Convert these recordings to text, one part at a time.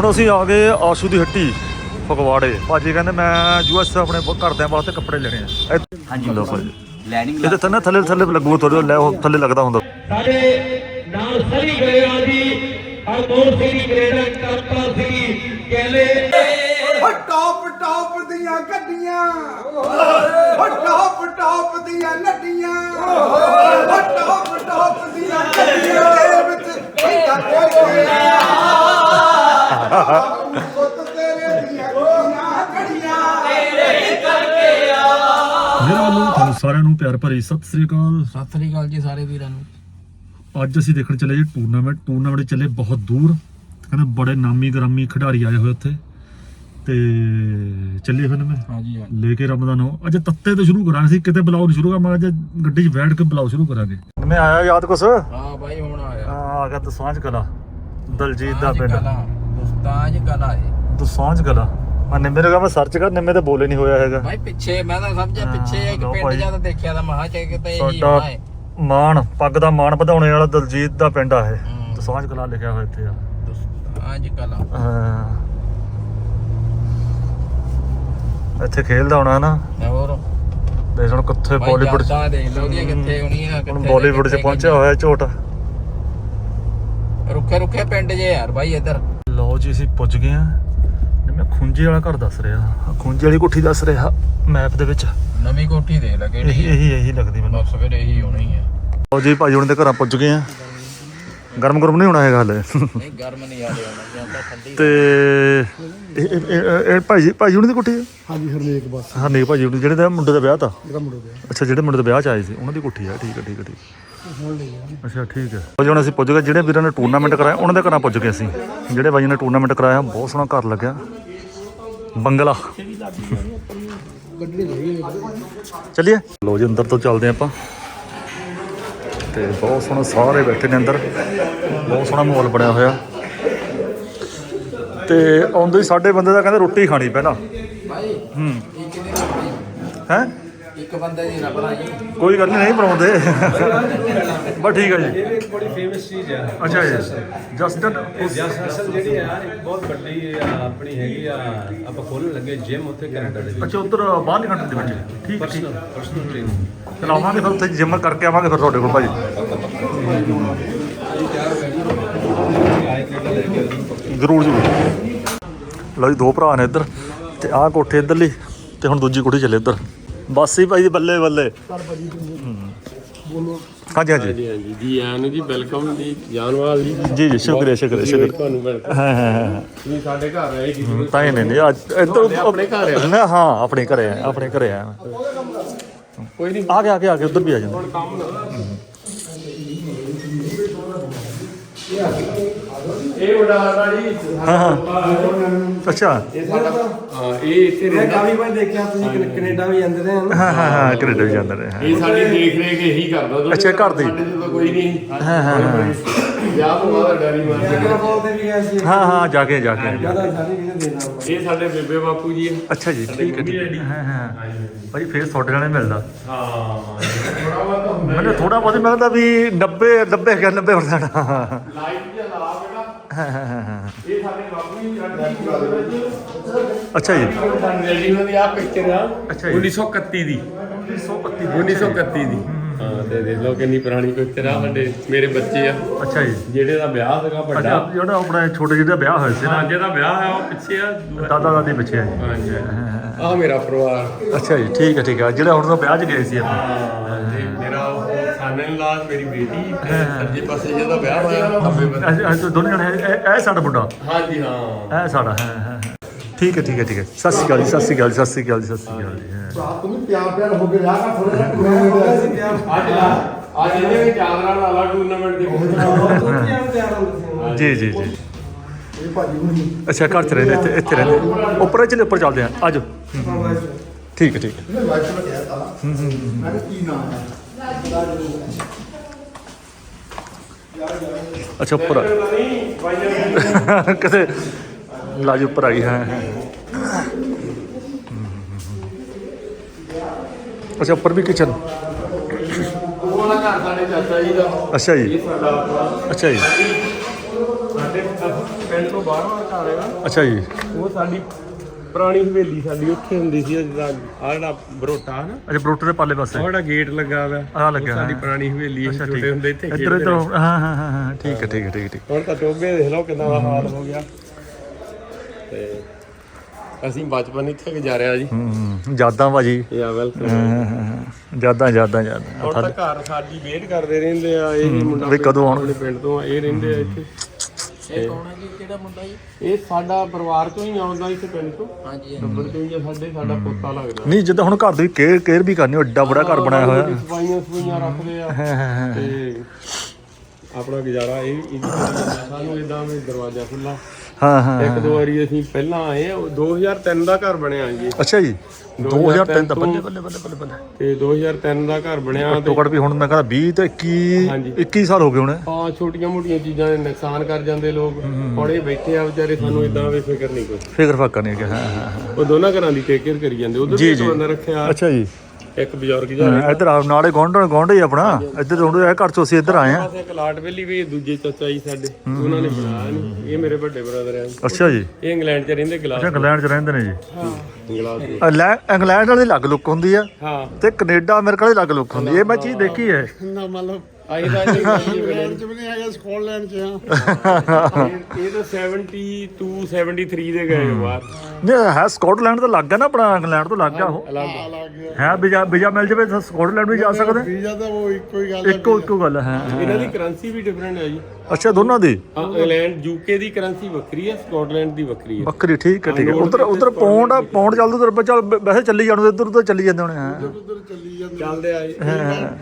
ਹੁਣ ਅਸੀਂ ਆ ਗਏ ਆਸ਼ੂ ਦੀ ਹੱਟੀ ਫਗਵਾੜੇ। ਭਾਜੀ ਕਹਿੰਦੇ ਮੈਂ ਯੂਐਸ ਆਪਣੇ ਘਰਦਿਆਂ ਵਾਸਤੇ ਕੱਪੜੇ ਲੈਣੇ ਆ। ਹਾਂਜੀ ਲਓ ਭਾਜੀ। ਲੈਨਿੰਗ ਇਹਦੇ ਥੱਲੇ ਥੱਲੇ ਥੱਲੇ ਲੱਗੂ ਥੋੜੇ ਲੈ ਉਹ ਥੱਲੇ ਲੱਗਦਾ ਹੁੰਦਾ। ਸਾਡੇ ਨਾਲ ਸਰੀ ਗਰੇਵਾਲ ਜੀ। ਹਰਮੋਹਨ ਸਿੰਘ ਕੈਨੇਡਾ ਕਰਤਾ ਸਿੰਘ ਕਹਿੰਦੇ ਓ ਟੌਪ ਟੌਪ ਦੀਆਂ ਗੱਡੀਆਂ। ਓ ਟੌਪ ਟੌਪ ਦੀਆਂ ਨੱਡੀਆਂ। ਓ ਟੌਪ ਟੌਪ ਦੀਆਂ ਗੱਡੀਆਂ ਦੇ ਵਿੱਚ ਪੈਂਦਾ ਕੋਈ ਮੇਰੇ ਵੱਲੋਂ ਤੁਹਾਨੂੰ ਸਾਰਿਆਂ ਨੂੰ ਪਿਆਰ ਭਰੀ ਸਤਿ ਸ੍ਰੀ ਅਕਾਲ। ਸਤਿ ਸ੍ਰੀ ਅਕਾਲ ਜੀ ਸਾਰੇ ਵੀਰਾਂ ਨੂੰ। ਅੱਜ ਅਸੀਂ ਦੇਖਣ ਚੱਲੇ ਜੀ ਟੂਰਨਾਮੈਂਟ ਟੂਰਨਾਮੈਂਟ ਚੱਲੇ ਬਹੁਤ ਦੂਰ। ਕਹਿੰਦੇ ਬੜੇ ਨਾਮੀ ਗ੍ਰਾਮੀ ਖਿਡਾਰੀ ਆਏ ਹੋਏ ਉੱਥੇ। ਤੇ ਚੱਲੇ ਫਿਰ ਮੈਂ। ਹਾਂਜੀ ਹਾਂਜੀ। ਲੈ ਕੇ ਰੱਬ ਦਾ ਨਾਮ ਅੱਜ ਤੱਤੇ ਤੋਂ ਸ਼ੁਰੂ ਕਰਾਂਗੇ। ਸੀ ਕਿਤੇ ਬੁਲਾਓ ਨਹੀਂ ਸ਼ੁਰੂ ਕਰਾਂਗੇ। ਅੱਜ ਗੱਡੀ 'ਚ ਬੈਠ ਕੇ ਬੁਲਾਓ ਸ਼ੁਰੂ ਕਰਾਂਗੇ। ਮੈਂ ਆਇਆ ਯਾਦ ਕੁਛ? ਹਾਂ ਬਾਈ ਹੁਣ ਆਇਆ। ਆ ਗਿਆ ਦਸਾਂਝ ਕਲਾ। ਦਲਜੀਤ ਦਾ ਪਿੰਡ। ਦੋਸਤਾਜ ਕਲਾ ਹੈ ਦਸਾਂਝ ਕਲਾ? ਮੈਂ ਨਿੰਮੇ ਨੂੰ ਕਹਾਂ ਮੈਂ ਸਰਚ ਕਰ ਨਿੰਮੇ ਤੇ ਬੋਲੇ ਨਹੀਂ ਹੋਇਆ ਹੈਗਾ। ਬਾਈ ਪਿੱਛੇ ਮੈਂ ਤਾਂ ਸਮਝਿਆ ਪਿੱਛੇ ਇੱਕ ਲਓ ਪਿੰਡ ਭਾਈ। ਜ਼ਿਆਦਾ ਦੇਖਿਆ ਤਾਂ ਮਹਾ ਚੇ ਕਿਤੇ ਇਹੀ ਸਾਡਾ ਹੋਣਾ ਮਾਣ ਪੱਗ ਦਾ ਮਾਣ ਵਧਾਉਣੇ ਵਾਲਾ ਦਲਜੀਤ ਦਾ ਪਿੰਡ ਆ ਇਹ। ਹੂੰ। ਦਸਾਂਝ ਕਲਾ ਲਿਖਿਆ ਹੋਇਆ ਇੱਥੇ ਆ। ਦੋਸਤਾਜ ਕਲਾ। ਹਾਂ। ਇੱਥੇ ਖੇਲਦਾ ਹੋਣਾ ਨਾ। ਹੋਰ? ਦੇਖ ਹੁਣ ਕਿੱਥੇ ਬਾਈ ਬਾਲੀਵੁੱਡ ਜਾਂਦਾ ਦੇਖ ਲਓ ਉਹਦੀਆਂ ਕਿੱਥੇ ਹੋਣੀ ਆ ਹੁਣ ਕਿੱਥੇ ਬਾਲੀਵੁੱਡ 'ਚ ਕਿੱਥੇ ਪਹੁੰਚਿਆ ਹੋਇਆ ਝੋਟ। ਰੁੱਖੇ ਰੁੱਖੇ ਪਿੰਡ ਜੇ ਯਾਰ ਬਾਈ ਇੱਧਰ। ਲਓ ਜੀ ਅਸੀਂ ਪੁੱਜ ਗਏ ਆ ਮੈਂ ਖੁੰਝੇ ਵਾਲਾ ਘਰ ਦੱਸ ਰਿਹਾ। ਖੁੰਝੇ ਵਾਲੀ ਕੋਠੀ ਦੱਸ ਰਿਹਾ ਮੈਪ ਦੇ ਵਿੱਚ। ਨਵੀਂ ਕੋਠੀ ਦੇ ਲੱਗੇ ਇਹੀ ਇਹੀ ਇਹੀ ਲੱਗਦੀ ਮੈਨੂੰ। ਬਸ ਫਿਰ ਇਹੀ ਹੋਣੀ ਹੈ। ਲਓ ਜੀ ਭਾਈ ਹੁਣ ਦੇ ਘਰਾਂ ਪੁੱਜ ਗਏ ਆ ਗਰਮ ਗਰਮ ਨਹੀਂ ਹੋਣਾ ਹੈਗਾ ਹਲੇ। ਨਹੀਂ ਗਰਮ ਨਹੀਂ ਆਲੇ ਹੋਣਾ ਜਾਂਦਾ ਠੰਡੀ ਤੇ ਇਹ- ਇਹ ਇਹ- ਇਹ ਭਾਈ ਜੀ ਭਾਈ ਹੁਣੀ ਦੀ ਕੋਠੀ ਹੈ? ਹਾਂਜੀ ਹਰਨੇਕ ਬਸ। ਹਾਂ ਨਹੀਂ ਭਾਜੀ ਜਿਹੜੇ ਦਾ ਮੁੰਡੇ ਦਾ ਵਿਆਹ ਤਾਂ? ਜਿਹੜਾ ਮੁੰਡਾ ਗਿਆ ਅੱਛਾ ਜਿਹੜੇ ਮੁੰਡੇ ਦਾ ਵਿਆਹ ਚ ਆਏ ਸੀ ਉਹਨਾਂ ਦੀ ਕੋਠੀ ਆ। ਠੀਕ ਹੈ ਠੀਕ ਹੈ ਠੀਕ ਅੱਛਾ, ਠੀਕ ਹੈ। ਉਹ ਹੁਣ ਅਸੀਂ ਪੁੱਜ ਗਏ। ਜਿਹੜੇ ਵੀਰਾਂ ਨੇ ਟੂਰਨਾਮੈਂਟ ਕਰਾਇਆ, ਉਹਨਾਂ ਦੇ ਘਰਾਂ ਪੁੱਜ ਗਏ ਅਸੀਂ। ਜਿਹੜੇ ਬਾਈਆਂ ਨੇ ਟੂਰਨਾਮੈਂਟ ਕਰਾਇਆ, ਬਹੁਤ ਸੋਹਣਾ ਘਰ ਲੱਗਿਆ। ਬੰਗਲਾ। ਚਲਿਏ। ਲੋ ਜੀ, ਅੰਦਰ ਤੋਂ ਚੱਲਦੇ ਆਪਾਂ। ਤੇ ਬਹੁਤ ਸੋਹਣਾ, ਸਾਰੇ ਬੈਠੇ ਨੇ ਅੰਦਰ। ਬਹੁਤ ਸੋਹਣਾ ਮਾਹੌਲ ਬਣਿਆ ਹੋਇਆ। ਤੇ ਆਉਂਦੇ ਸਾਡੇ ਬੰਦੇ ਦਾ ਕਹਿੰਦੇ ਰੋਟੀ ਖਾਣੀ ਪਹਿਲਾਂ। ਬਾਈ ਹੂੰ। ਹੈ? ਇੱਕ ਬੰਦੇ ਦੀ ਨਾ ਬਣਾਈ ਕੋਈ ਗੱਲ ਨਹੀਂ ਨਹੀਂ ਬਣਾਉਂਦੇ ਬਸ ਠੀਕ ਹੈ ਜੀ। ਇਹ ਬੜੀ ਫੇਮਸ ਚੀਜ਼ ਹੈ ਅੱਛਾ ਜੀ। ਜਸਟਨ ਜਸ ਅਸਲ ਜਿਹੜੀ ਹੈ ਯਾਰ ਇੱਕ ਬਹੁਤ ਵੱਡੀ ਆ, ਆਪਣੀ ਹੈਗੀ ਆ ਆਪਾਂ ਖੋਲਣ ਲੱਗੇ ਜਿਮ ਉੱਥੇ ਕੈਨੇਡਾ ਦੇ ਵਿੱਚ। ਅੱਛਾ ਉਧਰ ਬਾਹਰਲੀ ਕੰਟਰੀ ਦੇ ਵਿੱਚ। ਠੀਕ ਠੀਕ। ਪਰਸਨਲ ਪਰਸਨਲ ਟ੍ਰੇਨਿੰਗ ਚਲਾਵਾਂਗੇ ਫਿਰ ਉੱਥੇ ਜਿਮ ਕਰਕੇ ਆਵਾਂਗੇ ਫਿਰ ਤੁਹਾਡੇ ਕੋਲ ਭਾਜੀ। ਜ਼ਰੂਰ ਜ਼ਰੂਰ ਲਓ ਜੀ ਦੋ ਭਰਾ ਨੇ ਇੱਧਰ ਤੇ ਆਹ ਕੋਠੇ ਇੱਧਰਲੀ ਤੇ ਹੁਣ ਦੂਜੀ ਕੋਠੀ ਚੱਲੇ ਇੱਧਰ। ਬਸ ਹੀ ਭਾਈ ਬੱਲੇ ਬੱਲੇ। ਹਾਂਜੀ ਹਾਂਜੀ। ਹਾਂਜੀ ਹਾਂਜੀ। ਜੀ ਆਇਆਂ ਨੂੰ ਜੀ ਵੈਲਕਮ ਜੀ ਜਾਨਵਾਲ ਜੀ। ਜੀ ਜੀ ਸ਼ੁਕਰੀਆ ਸ਼ੁਕਰੀਆ ਸ਼ੁਕਰੀਆ। ਤੁਹਾਨੂੰ ਵੈਲਕਮ। ਹਾਂ ਹਾਂ ਹਾਂ। ਤੁਸੀਂ ਸਾਡੇ ਘਰ ਆਏ ਜੀ। ਤਾਂ ਹੀ ਨਹੀਂ ਨਹੀਂ ਅੱਜ ਇੱਧਰ ਆਪਣੇ ਘਰ ਆ। ਨਾ ਹਾਂ ਆਪਣੇ ਘਰੇ ਆ ਆਪਣੇ ਘਰੇ ਆ। ਕੋਈ ਨਹੀਂ। ਆ ਗਿਆ ਆ ਗਿਆ ਆ ਗਿਆ ਉਧਰ ਵੀ ਆ ਜਾਂਦਾ। ਇਹ ਵੱਡਾ ਸਾਡਾ ਜੀ। ਹਾਂ ਹਾਂ। ਅੱਛਾ। ਇਹ ਸਾਡਾ ਹਾਂ ਇਹ ਇੱਥੇ ਰਹਿੰਦਾ। ਕਾਫੀ ਵਾਰ ਦੇਖਿਆ ਤੁਸੀਂ ਕੈਨੇ- ਕੈਨੇਡਾ ਵੀ ਜਾਂਦੇ ਰਹੇ ਹਨ ਹਾਂ ਹਾਂ ਹਾਂ ਕੈਨੇਡਾ ਵੀ ਜਾਂਦਾ ਰਿਹਾ ਇਹ ਸਾਡੀ ਦੇਖ ਰੇਖ ਇਹੀ ਕਰਦਾ। ਦੋਨੇ ਅੱਛਾ, ਘਰ ਦੀ। ਸਾਡੇ ਤੋਂ ਕੋਈ ਨਹੀਂ। ਹਾਂ, ਹਾਂ, ਹਾਂ। ਵਿਆਹ ਤੋਂ ਬਾਅਦ ਡੈਡੀ ਮਾਰ ਕਿਹੜਾ ਫੋਨ ਤੇ ਵੀ ਗਏ ਸੀ। ਹਾਂ ਹਾਂ ਜਾ ਕੇ ਜਾ ਕੇ ਜ਼ਿਆਦਾ ਸਾਰੀ ਕਿਹਨੇ ਦੇਣਾ ਇਹ ਸਾਡੇ ਬੇਬੇ ਬਾਪੂ ਜੀ ਹੈ ਅੱਛਾ ਜੀ ਠੀਕ ਹੈ ਠੀਕ ਹੈ। ਹਾਂ ਹਾਂ। ਭਾਈ ਫੇਰ ਤੁਹਾਡੇ ਨਾਲ ਹੀ ਮਿਲਦਾ। ਹਾਂ ਥੋੜਾ ਬਹੁਤ ਤਾਂ ਹੁੰਦਾ ਮੈਨੂੰ ਥੋੜਾ ਬਹੁਤ ਮਿਲਦਾ ਵੀ 90 90 ਗਿਆ 90 ਹੋ ਜਾਣਾ ਲਾਈਫ ਜਿਹਾ ਲਾ ਬੇਟਾ ਹਾਂ ਹਾਂ ਹਾਂ ਹਾਂ ਇਹ ਸਾਡੇ ਬਾਪੂ ਜੀ। ਸਾਡੇ ਦੇ। ਵਿੱਚ ਅੱਛਾ ਜੀ ਉਹਨਾਂ ਦੀ ਆ ਪਿਕਚਰ ਆ ਅੱਛਾ ਜੀ। 1931 ਦੀ 1931 ਦੀ। ਹਾਂ ਤੇ ਦੇਖ ਲਓ ਕਿੰਨੀ ਪੁਰਾਣੀ ਪਿਕਚਰ ਆ ਸਾਡੇ ਮੇਰੇ ਬੱਚੇ ਆ। ਅੱਛਾ ਜੀ। ਜਿਹੜੇ ਦਾ ਵਿਆਹ ਸੀਗਾ ਅੱਛਾ ਵੱਡਾ ਜਿਹੜਾ ਆਪਣਾ ਛੋਟੇ ਜਿਹੇ ਦਾ ਵਿਆਹ ਹੋਇਆ ਸੀ ਨਾ। ਹਾਂ ਜਿਹਦਾ ਵਿਆਹ ਹੈ ਉਹ ਪਿੱਛੇ ਆ। ਦਾਦਾ ਦਾਦੀ ਪਿੱਛੇ ਆ ਜੀ। ਹਾਂਜੀ। ਆ ਮੇਰਾ ਪਰਿਵਾਰ। ਅੱਛਾ ਜੀ ਠੀਕ ਹੈ ਠੀਕ ਹੈ। ਜਿਹੜਾ ਹੁਣ ਤਾਂ ਵਿਆਹ 'ਚ ਗਏ ਸੀ ਆਪਾਂ। ਹਾਂ ਤੇ ਸਾਨਨ ਲਾਲ ਮੇਰੀ ਬੇਟੀ ਤੇ ਸੱਜੇ ਪਾਸੇ ਜਿਹਦਾ ਵਿਆਹ ਹੋਇਆ ਖੱਬੇ ਪਾਸੇ ਅਸੀਂ ਅਸੀਂ ਦੋਨੇ ਜਣੇ ਇਹ- ਇਹ ਸਾਡਾ ਮੁੰਡਾ। ਹਾਂਜੀ ਹਾਂ। ਇਹ ਸਾਡਾ ਹਾਂ ਹਾਂ ਹਾਂ। ਠੀਕ ਹੈ ਠੀਕ ਹੈ ਠੀਕ ਹੈ। ਸਤਿ ਸ਼੍ਰੀ ਅਕਾਲ ਜੀ ਸਤਿ ਸ਼੍ਰੀ ਅਕਾਲ ਜੀ, ਸਤਿ ਸ਼੍ਰੀ ਅਕਾਲ ਜੀ, ਸਤਿ ਸ਼੍ਰੀ ਅਕਾਲ ਜੀ ਹਾਂ। ਤੁਮ ਪਿਆਰ ਪਿਆਰ ਹੋ ਕੇ ਰਿਹਾ ਕਰ ਥੋੜਾ ਜਿਹਾ। ਟੂਰਨਾਮੈਂਟ ਸੀ ਪਿਆਰ ਅੱਜ ਅੱਜ ਇਹਨੇ ਵੀ ਚਾਦਰਾਂ ਲਾਲਾ ਟੂਰਨਾਮੈਂਟ ਦੇ ਜੀ ਜੀ ਜੀ। ਇਹ ਭਾਜੀ ਹੁਣੀ ਅੱਛਾ ਘਰ ਚ ਰਹਿੰਦੇ ਇੱਥੇ ਇੱਥੇ ਰਹਿੰਦੇ। ਉੱਪਰ ਚਲੇ ਉੱਪਰ ਚੱਲਦੇ ਆ। ਆਜੋ। ਠੀਕ ਹੈ ਠੀਕ ਹੈ। ਇਹਨੇ ਵਾਈਫ ਨੂੰ ਕਿਹਾ ਤਾਂ। ਮੈਂ ਕਿਹਾ ਕੀ ਨਾਮ ਹੈ? ਅੱਛਾ ਉੱਪਰ ਆ। ਕਿਤੇ ਲਾਜ ਉੱਪਰ ਆ ਗਈ ਹਾਂ। ਹਾਂ। ਅੱਛਾ ਉੱਪਰ ਵੀ ਕਿਚਨ ਉਹ ਵਾਲਾ ਘਰ ਸਾਡੇ ਚਾਚਾ ਜੀ ਦਾ ਅੱਛਾ ਜੀ। ਇਹ ਸਾਡਾ ਆਪਣਾ ਅੱਛਾ ਜੀ। ਸਾਡੇ ਸਾਡੇ ਪਿੰਡ ਤੋਂ ਬਾਹਰੋਂ ਘਰ ਹੈਗਾ। ਅੱਛਾ ਜੀ। ਉਹ ਸਾਡੀ ਪੁਰਾਣੀ ਹਵੇਲੀ ਸਾਡੀ ਉੱਥੇ ਹੁੰਦੀ ਸੀ ਜਿੱਦਾਂ ਆ ਜਿਹੜਾ ਬਰੋਟਾ ਨਾ। ਅੱਛਾ ਬਰੋਟੇ ਦੇ ਪਾਲੇ ਪਾਸੇ। ਉਹ ਜਿਹੜਾ ਗੇਟ ਲੱਗਾ ਹੋਇਆ ਆਹ ਲੱਗਾ, ਉਹ ਸਾਡੀ ਹਾਂ। ਪੁਰਾਣੀ ਹਵੇਲੀ ਸੀ ਅੱਛਾ ਠੀਕ। ਛੋਟੇ ਹੁੰਦੇ ਇੱਥੇ ਇੱਧਰ ਖੇਡਦੇ ਇੱਧਰ। ਹਾਂ ਹਾਂ ਹਾਂ ਹਾਂ ਠੀਕ ਹੈ ਠੀਕ ਹੈ ਠੀਕ ਹੈ ਠੀਕ ਹੁਣ ਤਾਂ ਟੋਬੇ ਦੇਖ ਲਓ ਕਿੰਨਾ ਦਾ ਹਾਲ ਹੋ ਗਿਆ। ਤੇ ਅਸੀਂ ਬਚਪਨ ਇੱਥੇ ਗੁਜ਼ਾਰਿਆ ਜੀ। ਹੂੰ ਯਾਦਾਂ ਭਾਜੀ। ਯਾ ਵੈਲਕਮ। ਯਾਦਾਂ ਯਾਦਾਂ ਯਾਦਾਂ। ਹੁਣ ਤਾਂ ਘਰ ਸਾਡੀ ਵੇਟ ਕਰਦੇ ਰਹਿੰਦੇ ਆ ਇਹ ਵੀ ਮੁੰਡਾ ਵੀ ਕਦੋਂ ਆਉਣ? ਆਪਣੇ ਪਿੰਡ ਤੋਂ ਆ, ਇਹ ਰਹਿੰਦੇ ਆ ਇੱਥੇ। ਇਹ ਕੌਣ ਹੈ ਜੀ? ਕਿਹੜਾ ਮੁੰਡਾ ਜੀ? ਇਹ ਸਾਡਾ ਪਰਿਵਾਰ ਤੋਂ ਹੀ ਆਉਂਦਾ ਇੱਥੇ ਪਿੰਡ ਤੋਂ ਹਾਂਜੀ ਨੰਬਰ ਤੋਂ ਹੀ ਆ ਸਾਡੇ ਸਾਡਾ ਪੋਤਾ ਲੱਗਦਾ। ਨਹੀਂ ਜਿੱਦਾਂ ਹੁਣ ਘਰ ਦੀ ਕੇਅਰ ਕੇਅਰ ਵੀ ਕਰਨੀ ਐਡਾ ਬੜਾ ਘਰ ਬਣਾਇਆ ਹੋਇਆ। ਸਫਾਈਆਂ ਸਫਾਈਆਂ ਰੱਖਦੇ ਆ। ਤੇ ਆਪਣਾ ਗੁਜ਼ਾਰਾ ਇਹ ਇਹ। ਸਾਨੂੰ ਇਦਾਂ ਵੀ ਦਰਵਾਜ਼ਾ ਖੁੱਲਾ ਹਾਂ ਹਾਂ ਇੱਕ ਦੋ ਵਾਰੀ ਅਸੀਂ ਪਹਿਲਾਂ ਆਏ ਆ ਉਹ 2003 ਦਾ ਘਰ ਬਣਿਆ ਜੀ। ਅੱਛਾ ਜੀ। 2003 ਦਾ ਤੋਂ- ਬੱਲੇ ਬੱਲੇ ਬੱਲੇ ਬੱਲੇ ਬੱਲੇ। ਤੇ 2003 ਦਾ ਘਰ ਬਣਿਆ ਤੇ ਟੋਕੜ ਵੀ ਹੁਣ ਮੈਂ ਕਹਿੰਦਾ 20 ਤੇ 21 ਹਾਂਜੀ। 21 ਸਾਲ ਹੋ ਗਏ ਹੁਣ। ਹਾਂ ਛੋਟੀਆਂ ਮੋਟੀਆਂ ਚੀਜ਼ਾਂ ਦੇ ਨੁਕਸਾਨ ਕਰ ਜਾਂਦੇ ਲੋਕ। ਇਹ ਬੈਠੇ ਆ ਵਿਚਾਰੇ ਸਾਨੂੰ ਇਦਾਂ ਵੀ ਫਿਕਰ ਨਹੀਂ ਕੋਈ। ਫਿਕਰ ਫਾਕਾ ਨਹੀਂ ਕਿ ਹਾਂ ਹਾਂ। ਉਹ ਦੋਨਾਂ ਘਰਾਂ ਦੀ ਟੇਕ ਕੇਅਰ ਕਰੀ ਜਾਂਦੇ। ਉਧਰ ਵੀ। ਬੰਦਾ ਰੱਖਿਆ। ਅੱਛਾ ਜੀ। ਇੱਕ ਬਜ਼ੁਰਗ ਜਾ ਹਾਂ, ਇੱਧਰ ਆ ਨਾਲੇ ਗੌਂਡਣ ਗੌਂਡ ਹੀ ਆਪਣਾ। ਇੱਧਰ ਗੌਂਡ ਹੈ ਘਰ ਚੋਂ ਅਸੀਂ ਇੱਧਰ ਆਏ ਆ। ਪਾਸੇ ਇੱਕ ਲਾਟ ਵੇਲੀ ਵੀ ਦੂਜੇ ਚਾਚਾ ਜੀ ਸਾਡੇ ਉਹਨਾਂ ਨੇ ਬਣਾਇਆ ਨਹੀਂ ਇਹ ਮੇਰੇ ਵੱਡੇ ਬ੍ਰਦਰ ਆ। ਅੱਛਾ ਜੀ। ਇਹ ਇੰਗਲੈਂਡ 'ਚ ਰਹਿੰਦੇ ਗਲਾਸ ਅੱਛਾ ਇੰਗਲੈਂਡ 'ਚ ਰਹਿੰਦੇ ਨੇ ਜੀ। ਗਲਾਸ ਦੇ। ਇੰਗਲੈ- ਇੰਗਲੈਂਡ ਵਾਲੀ ਅਲੱਗ ਲੁੱਕ ਹੁੰਦੀ ਆ ਹਾਂ। ਤੇ ਕੈਨੇਡਾ ਅਮਰੀਕਾ ਵਾਲੀ ਅਲੱਗ ਲੁੱਕ ਹੁੰਦੀ ਆ। ਇਹ ਮੈਂ ਚੀਜ਼ ਦੇਖੀ ਹੈ। ਨਾ ਮਤਲਬ ਆਈ ਦਾ ਜੀ ਇੰਗਲੈਂਡ ਚ ਵੀ ਨਹੀਂ ਹੈਗਾ ਸਕਾਟਲੈਂਡ ਚ ਆ ਇਹ ਇਹ ਤਾਂ 72 73 ਦੇ ਗਏ ਉਹ ਬਾਹਰ ਨਹੀਂ ਹੈ ਸਕਾਟਲੈਂਡ ਤੋਂ ਲੱਗ ਗਿਆ ਨਾ ਆਪਣਾ ਇੰਗਲੈਂਡ ਤੋਂ ਲੱਗ ਗਿਆ ਉਹ। ਅਲੱਗ। ਲੱਗ ਗਿਆ। ਹੈ ਵੀਜ਼ਾ ਵੀਜ਼ਾ ਮਿਲ ਜਾਵੇ ਤਾਂ ਸਕਾਟਲੈਂਡ ਵੀ ਜਾ ਸਕਦੇ। ਵੀਜ਼ਾ ਤਾਂ ਉਹ ਇੱਕੋ ਹੀ ਗੱਲ ਹੈ ਇੱਕੋ ਇੱਕੋ ਗੱਲ ਹੈ ਹਾਂ। ਇਹਨਾਂ ਦੀ ਕਰੰਸੀ ਵੀ ਡਿਫਰੈਂਟ ਹੈ ਜੀ। ਅੱਛਾ ਦੋਨਾਂ ਦੀ? ਹਾਂ, ਇੰਗਲੈਂਡ ਯੂਕੇ ਦੀ ਕਰੰਸੀ ਵੱਖਰੀ ਹੈ ਸਕਾਟਲੈਂਡ ਦੀ ਵੱਖਰੀ ਹੈ। ਬੱਕਰੀ ਠੀਕ ਹੈ ਠੀਕ ਹੈ। ਉਧਰ ਉਧਰ ਪੌਂਡ ਆ ਪੌਂਡ ਚੱਲਦਾ ਉਧਰ ਚੱਲ ਵੈਸੇ ਚੱਲੀ ਜਾਣਦੇ ਇੱਧਰ ਉਧਰ ਚੱਲੀ ਜਾਂਦੇ ਹੋਣੇ ਹਾਂ। ਉਧਰ ਚੱਲੀ ਜਾਂਦੇ ਚੱਲਦੇ ਆ।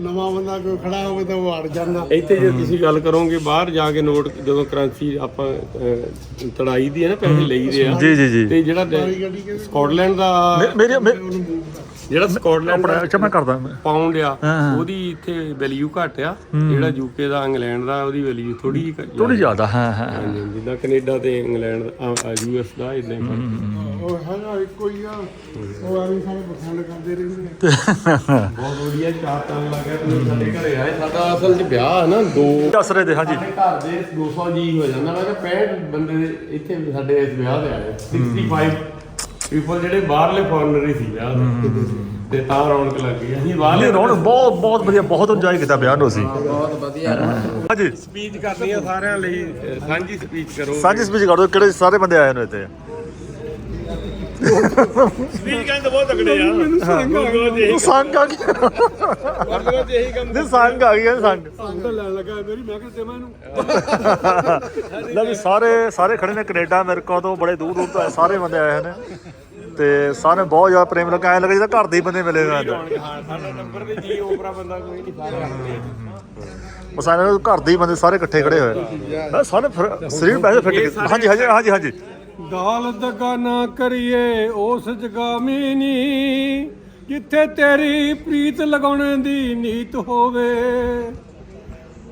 ਨਵਾਂ ਬੰਦਾ ਕੋਈ ਖੜਾ ਹੋਵੇ ਤਾਂ ਉਹ ਅੜ ਜਾਂਦਾ। ਇੱਥੇ ਜੇ ਤੁਸੀਂ ਗੱਲ ਕਰੋਗੇ ਬਾਹਰ ਜਾ ਕੇ ਨੋਟ ਜਦੋਂ ਕਰੰਸੀ ਆਪਾਂ ਅਹ, ਤੜਾਈ ਦੀ ਹੈ ਨਾ ਪੈਸੇ ਲਈਦੇ ਆ ਜੀ ਜੀ ਜੀ। ਤੇ ਜਿਹੜਾ ਸਕਾਟਲੈਂਡ ਦਾ ਮੇਰੇ ਮੇ- ਜਿਹੜਾ ਸਕਾਟਲੈਂਡ ਆਪਣਾ ਦਾ ਅੱਛਾ ਮੈਂ ਕਰਦਾ। ਪਾਉਂਡ ਆ। ਉਹਦੀ ਇੱਥੇ ਵੈਲਿਊ ਘੱਟ ਆ ਜਿਹੜਾ ਯੂਕੇ ਦਾ ਇੰਗਲੈਂਡ ਦਾ ਉਹਦੀ ਵੈਲਿਊ ਥੋੜੀ ਜਿਹੀ ਥੋੜੀ ਜ਼ਿਆਦਾ ਹਾਂ ਹਾਂ ਹਾਂਜੀ ਜਿੱਦਾਂ ਕੈਨੇਡਾ ਤੇ ਇੰਗਲੈਂਡ ਯੂਐਸ ਦਾ ਇਦਾਂ ਉਹ ਹੈਗਾ ਇੱਕੋ ਹੀ ਆ। ਉਹ ਐਵੇਂ ਸਾਰੇ ਪਸੰਦ ਕਰਦੇ ਰਹਿੰਦੇ ਆ। ਬਹੁਤ ਵਧੀਆ ਚਾਰ ਤਾਂ ਲੱਗਿਆ ਤੁਸੀਂ ਸਾਡੇ ਘਰੇ ਆਏ। ਸਾਡਾ ਅਸਲ 'ਚ ਵਿਆਹ ਹੈ ਨਾ ਦੋ ਦੱਸ ਰਹੇ ਦੇ ਹਾਂਜੀ। ਸਾਡੇ ਘਰ ਦੇ 200 ਜੀ ਹੋ ਜਾਂਦਾ। ਮੈਂ ਕਿਹਾ 65 ਬੰਦੇ ਇੱਥੇ ਸਾਡੇ ਇਸ ਵਿਆਹ ਦੇ ਆਏ। 65 ਪੀਪਲ ਜਿਹੜੇ ਬਾਹਰਲੇ ਫੋਰਨਰ ਹੀ ਸੀ ਵਿਆਹ ਦੇ। ਤੇ ਤਾਂ ਰੌਣਕ ਲੱਗ ਗਈ। ਅਸੀਂ ਬਾਹਰਲੇ ਨਹੀਂ ਰੌਣ ਬਹੁਤ ਬਹੁਤ ਵਧੀਆ ਬਹੁਤ ਇੰਜੋਏ ਕੀਤਾ ਬਿਆਨ ਨੂੰ ਅਸੀਂ। ਬਹੁਤ ਵਧੀਆ। ਹਾਂਜੀ। ਸਪੀਚ ਕਰਨੀ ਆ ਸਾਰਿਆਂ ਲਈ। ਸਾਂਝੀ ਸਪੀਚ ਕਰੋ। ਸਾਂਝੀ ਸਪੀਚ ਕਰ ਦਿਓ ਕਿਹੜੇ ਸਾਰੇ ਬੰਦੇ ਆਏ ਨੇ ਇੱਥੇ? ਸਪੀਚ ਕਰਨ ਤਾਂ ਬਹੁਤ ਤਕੜੇ ਆ। ਗੁਰਦੁਆਰੇ ਉਹ ਸੰਗ ਆ ਗਿਆ। ਚ ਇਹੀ ਕੰਮ ਨਹੀਂ ਸੰਗ ਆ ਗਿਆ ਸੰਗ। ਅੰਦਰ ਲੈਣ ਲੱਗਾ ਮੇਰੀ ਮੈਂ ਕਿਹਾ ਦੇਵਾਂ ਇਹਨੂੰ। ਲੈ ਵੀ ਸਾਰੇ ਸਾਰੇ ਖੜੇ ਨੇ ਕੈਨੇਡਾ ਅਮਰੀਕਾ ਤੋਂ ਬੜੇ ਦੂਰ ਦੂਰ ਤੋਂ ਆਏ ਸਾਰੇ ਬੰਦੇ ਆਏ ਨੇ। ਤੇ ਸਾਰੇ ਬਹੁਤ ਜ਼ਿਆਦਾ ਪ੍ਰੇਮ ਲੱਗਾ ਐ ਲੱਗਾ ਜਿੱਦਾਂ ਘਰ ਦੇ ਹੀ ਬੰਦੇ ਮਿਲੇ ਹੋਏ ਨੇ ਹਾਂ ਸਾਡਾ ਨੰਬਰ ਤੇ ਜੀ ਓਪਰਾ ਬੰਦਾ ਕੋਈ ਨਹੀਂ ਸਾਰੇ ਰੱਖਦੇ ਉਹ ਸਾਰੇ ਘਰ ਦੇ ਹੀ ਬੰਦੇ ਸਾਰੇ ਇਕੱਠੇ ਖੜੇ ਹੋਏ ਆ। ਸਾਰੇ ਫਿਰ- ਸਰੀਰ ਪੈਸੇ ਫਿੱਟ ਕੀਤੇ। ਹਾਂਜੀ ਹਾਂਜੀ ਹਾਂਜੀ ਹਾਂਜੀ। ਦਾਲ ਦਗਾ ਨਾ ਕਰੀਏ, ਉਸ ਜਗਾਮੀਨੀ ਜਿੱਥੇ ਤੇਰੀ ਪ੍ਰੀਤ ਲਗਾਉਣ ਦੀ ਨੀਤ ਹੋਵੇ,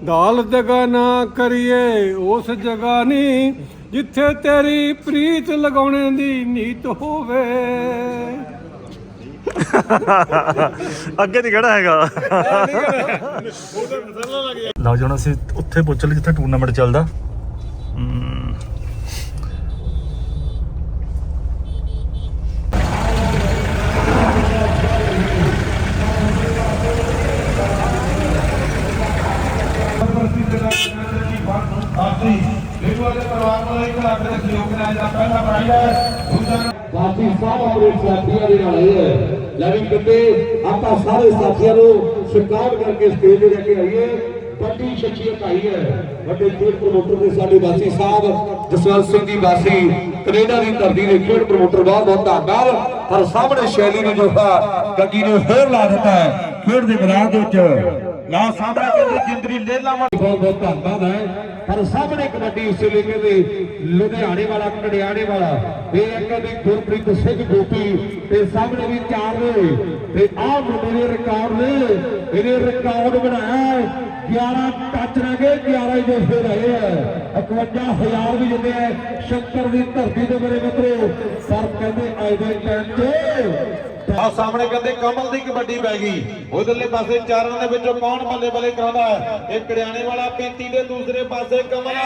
ਦਾਲ ਦਗਾ ਨਾ ਕਰੀਏ, ਉਸ ਜਗ੍ਹਾ ਨੀ। ਜਿੱਥੇ ਤੇਰੀ ਪ੍ਰੀਤ ਲਗਾਉਣ ਦੀ ਨੀਤ ਹੋਵੇ। ਅੱਗੇ ਨਹੀਂ ਕਿਹੜਾ ਹੈਗਾ। ਲਓ ਜੀ ਹੁਣ ਅਸੀਂ ਉੱਥੇ ਪੁੱਛ ਲਈ ਜਿੱਥੇ ਟੂਰਨਾਮੈਂਟ ਚੱਲਦਾ ਹਮ, ਸਾਥੀ ਸਭ ਆਪਣੇ ਸਾਥੀਆਂ ਦੇ ਨਾਲ ਆਏ ਹੈ ਲੈਵਿੰਗ ਕੱਟੇ ਆਪਾਂ ਸਾਰੇ ਸਾਥੀਆਂ ਨੂੰ ਸਤਿਕਾਰ ਕਰਕੇ ਸਟੇਜ ਤੇ ਲੈ ਕੇ ਆਈਏ। ਵੱਡੀ ਸ਼ਖਸੀਅਤ ਆਈ ਹੈ। ਵੱਡੇ ਖੇਡ ਪ੍ਰਮੋਟਰ ਦੇ ਸਾਡੇ ਵਾਸੀ ਸਾਹਿਬ, ਜਸਵੰਤ ਸਿੰਘ ਦੀ ਵਾਸੀ, ਕੈਨੇਡਾ ਦੀ ਧਰਤੀ ਦੇ ਖੇਡ ਪ੍ਰਮੋਟਰ ਬਹੁਤ ਬਹੁਤ ਧੰਨਵਾਦ। ਪਰ ਸਾਹਮਣੇ ਸ਼ੈਲੀ ਨੂੰ ਜੋ ਗੱਗੀ ਨੇ ਫੇਰ ਲਾ ਦਿੱਤਾ ਹੈ। ਖੇਡ ਦੇ ਮੈਦਾਨ ਦੇ ਵਿੱਚ ਨਾ ਸਾਹਮਣੇ ਕਹਿੰਦੇ ਜਿੰਦਰੀ ਲੇਲਾਵਾਂ। ਬਹੁਤ ਬਹੁਤ ਧੰਨਵਾਦ ਹੈ। ਪਰ ਸਾਹਮਣੇ ਕਬੱਡੀ ਉਸ ਲਈ ਕਹਿੰਦੇ ਲੁਧਿਆਣੇ ਵਾਲਾ ਕੜਿਆਣੇ ਵਾਲਾ। ਇਹ ਇੱਕ ਦੇ ਗੁਰਪ੍ਰੀਤ ਸਿੰਘ ਗੋਪੀ ਤੇ ਸਾਹਮਣੇ ਵੀ ਚਾਰ ਨੇ ਤੇ ਆਹ ਮੁੰਡੇ ਦੇ ਰਿਕਾਰਡ ਨੇ। ਇਹਨੇ ਰਿਕਾਰਡ ਬਣਾਇਆ ਹੈ। 11 ਟੱਚ ਰਹਿ ਗਏ 11 ਹੀ ਜੋਸ਼ੇ ਰਹੇ ਹੈ। 51000 ਵੀ ਜਿੱਤੇ ਹੈ। ਸ਼ੰਕਰ ਦੀ ਧਰਤੀ ਦੇ ਮੇਰੇ ਮਿੱਤਰੋ ਪਰ ਕਹਿੰਦੇ ਅੱਜ ਦੇ ਟਾਈਮ 'ਚ। ਆ ਸਾਹਮਣੇ ਕਹਿੰਦੇ ਕਮਲ ਦੀ ਕਬੱਡੀ ਪੈ ਗਈ। ਉਧਰਲੇ ਪਾਸੇ ਚਾਰਾਂ ਦੇ ਵਿੱਚੋਂ ਕੌਣ ਬੱਲੇ ਬੱਲੇ ਕਰਾਉਂਦਾ ਹੈ? ਇਹ ਕੜਿਆਣੇ ਵਾਲਾ 35 ਦੇ ਦੂਸਰੇ ਪਾਸੇ ਕਮਲ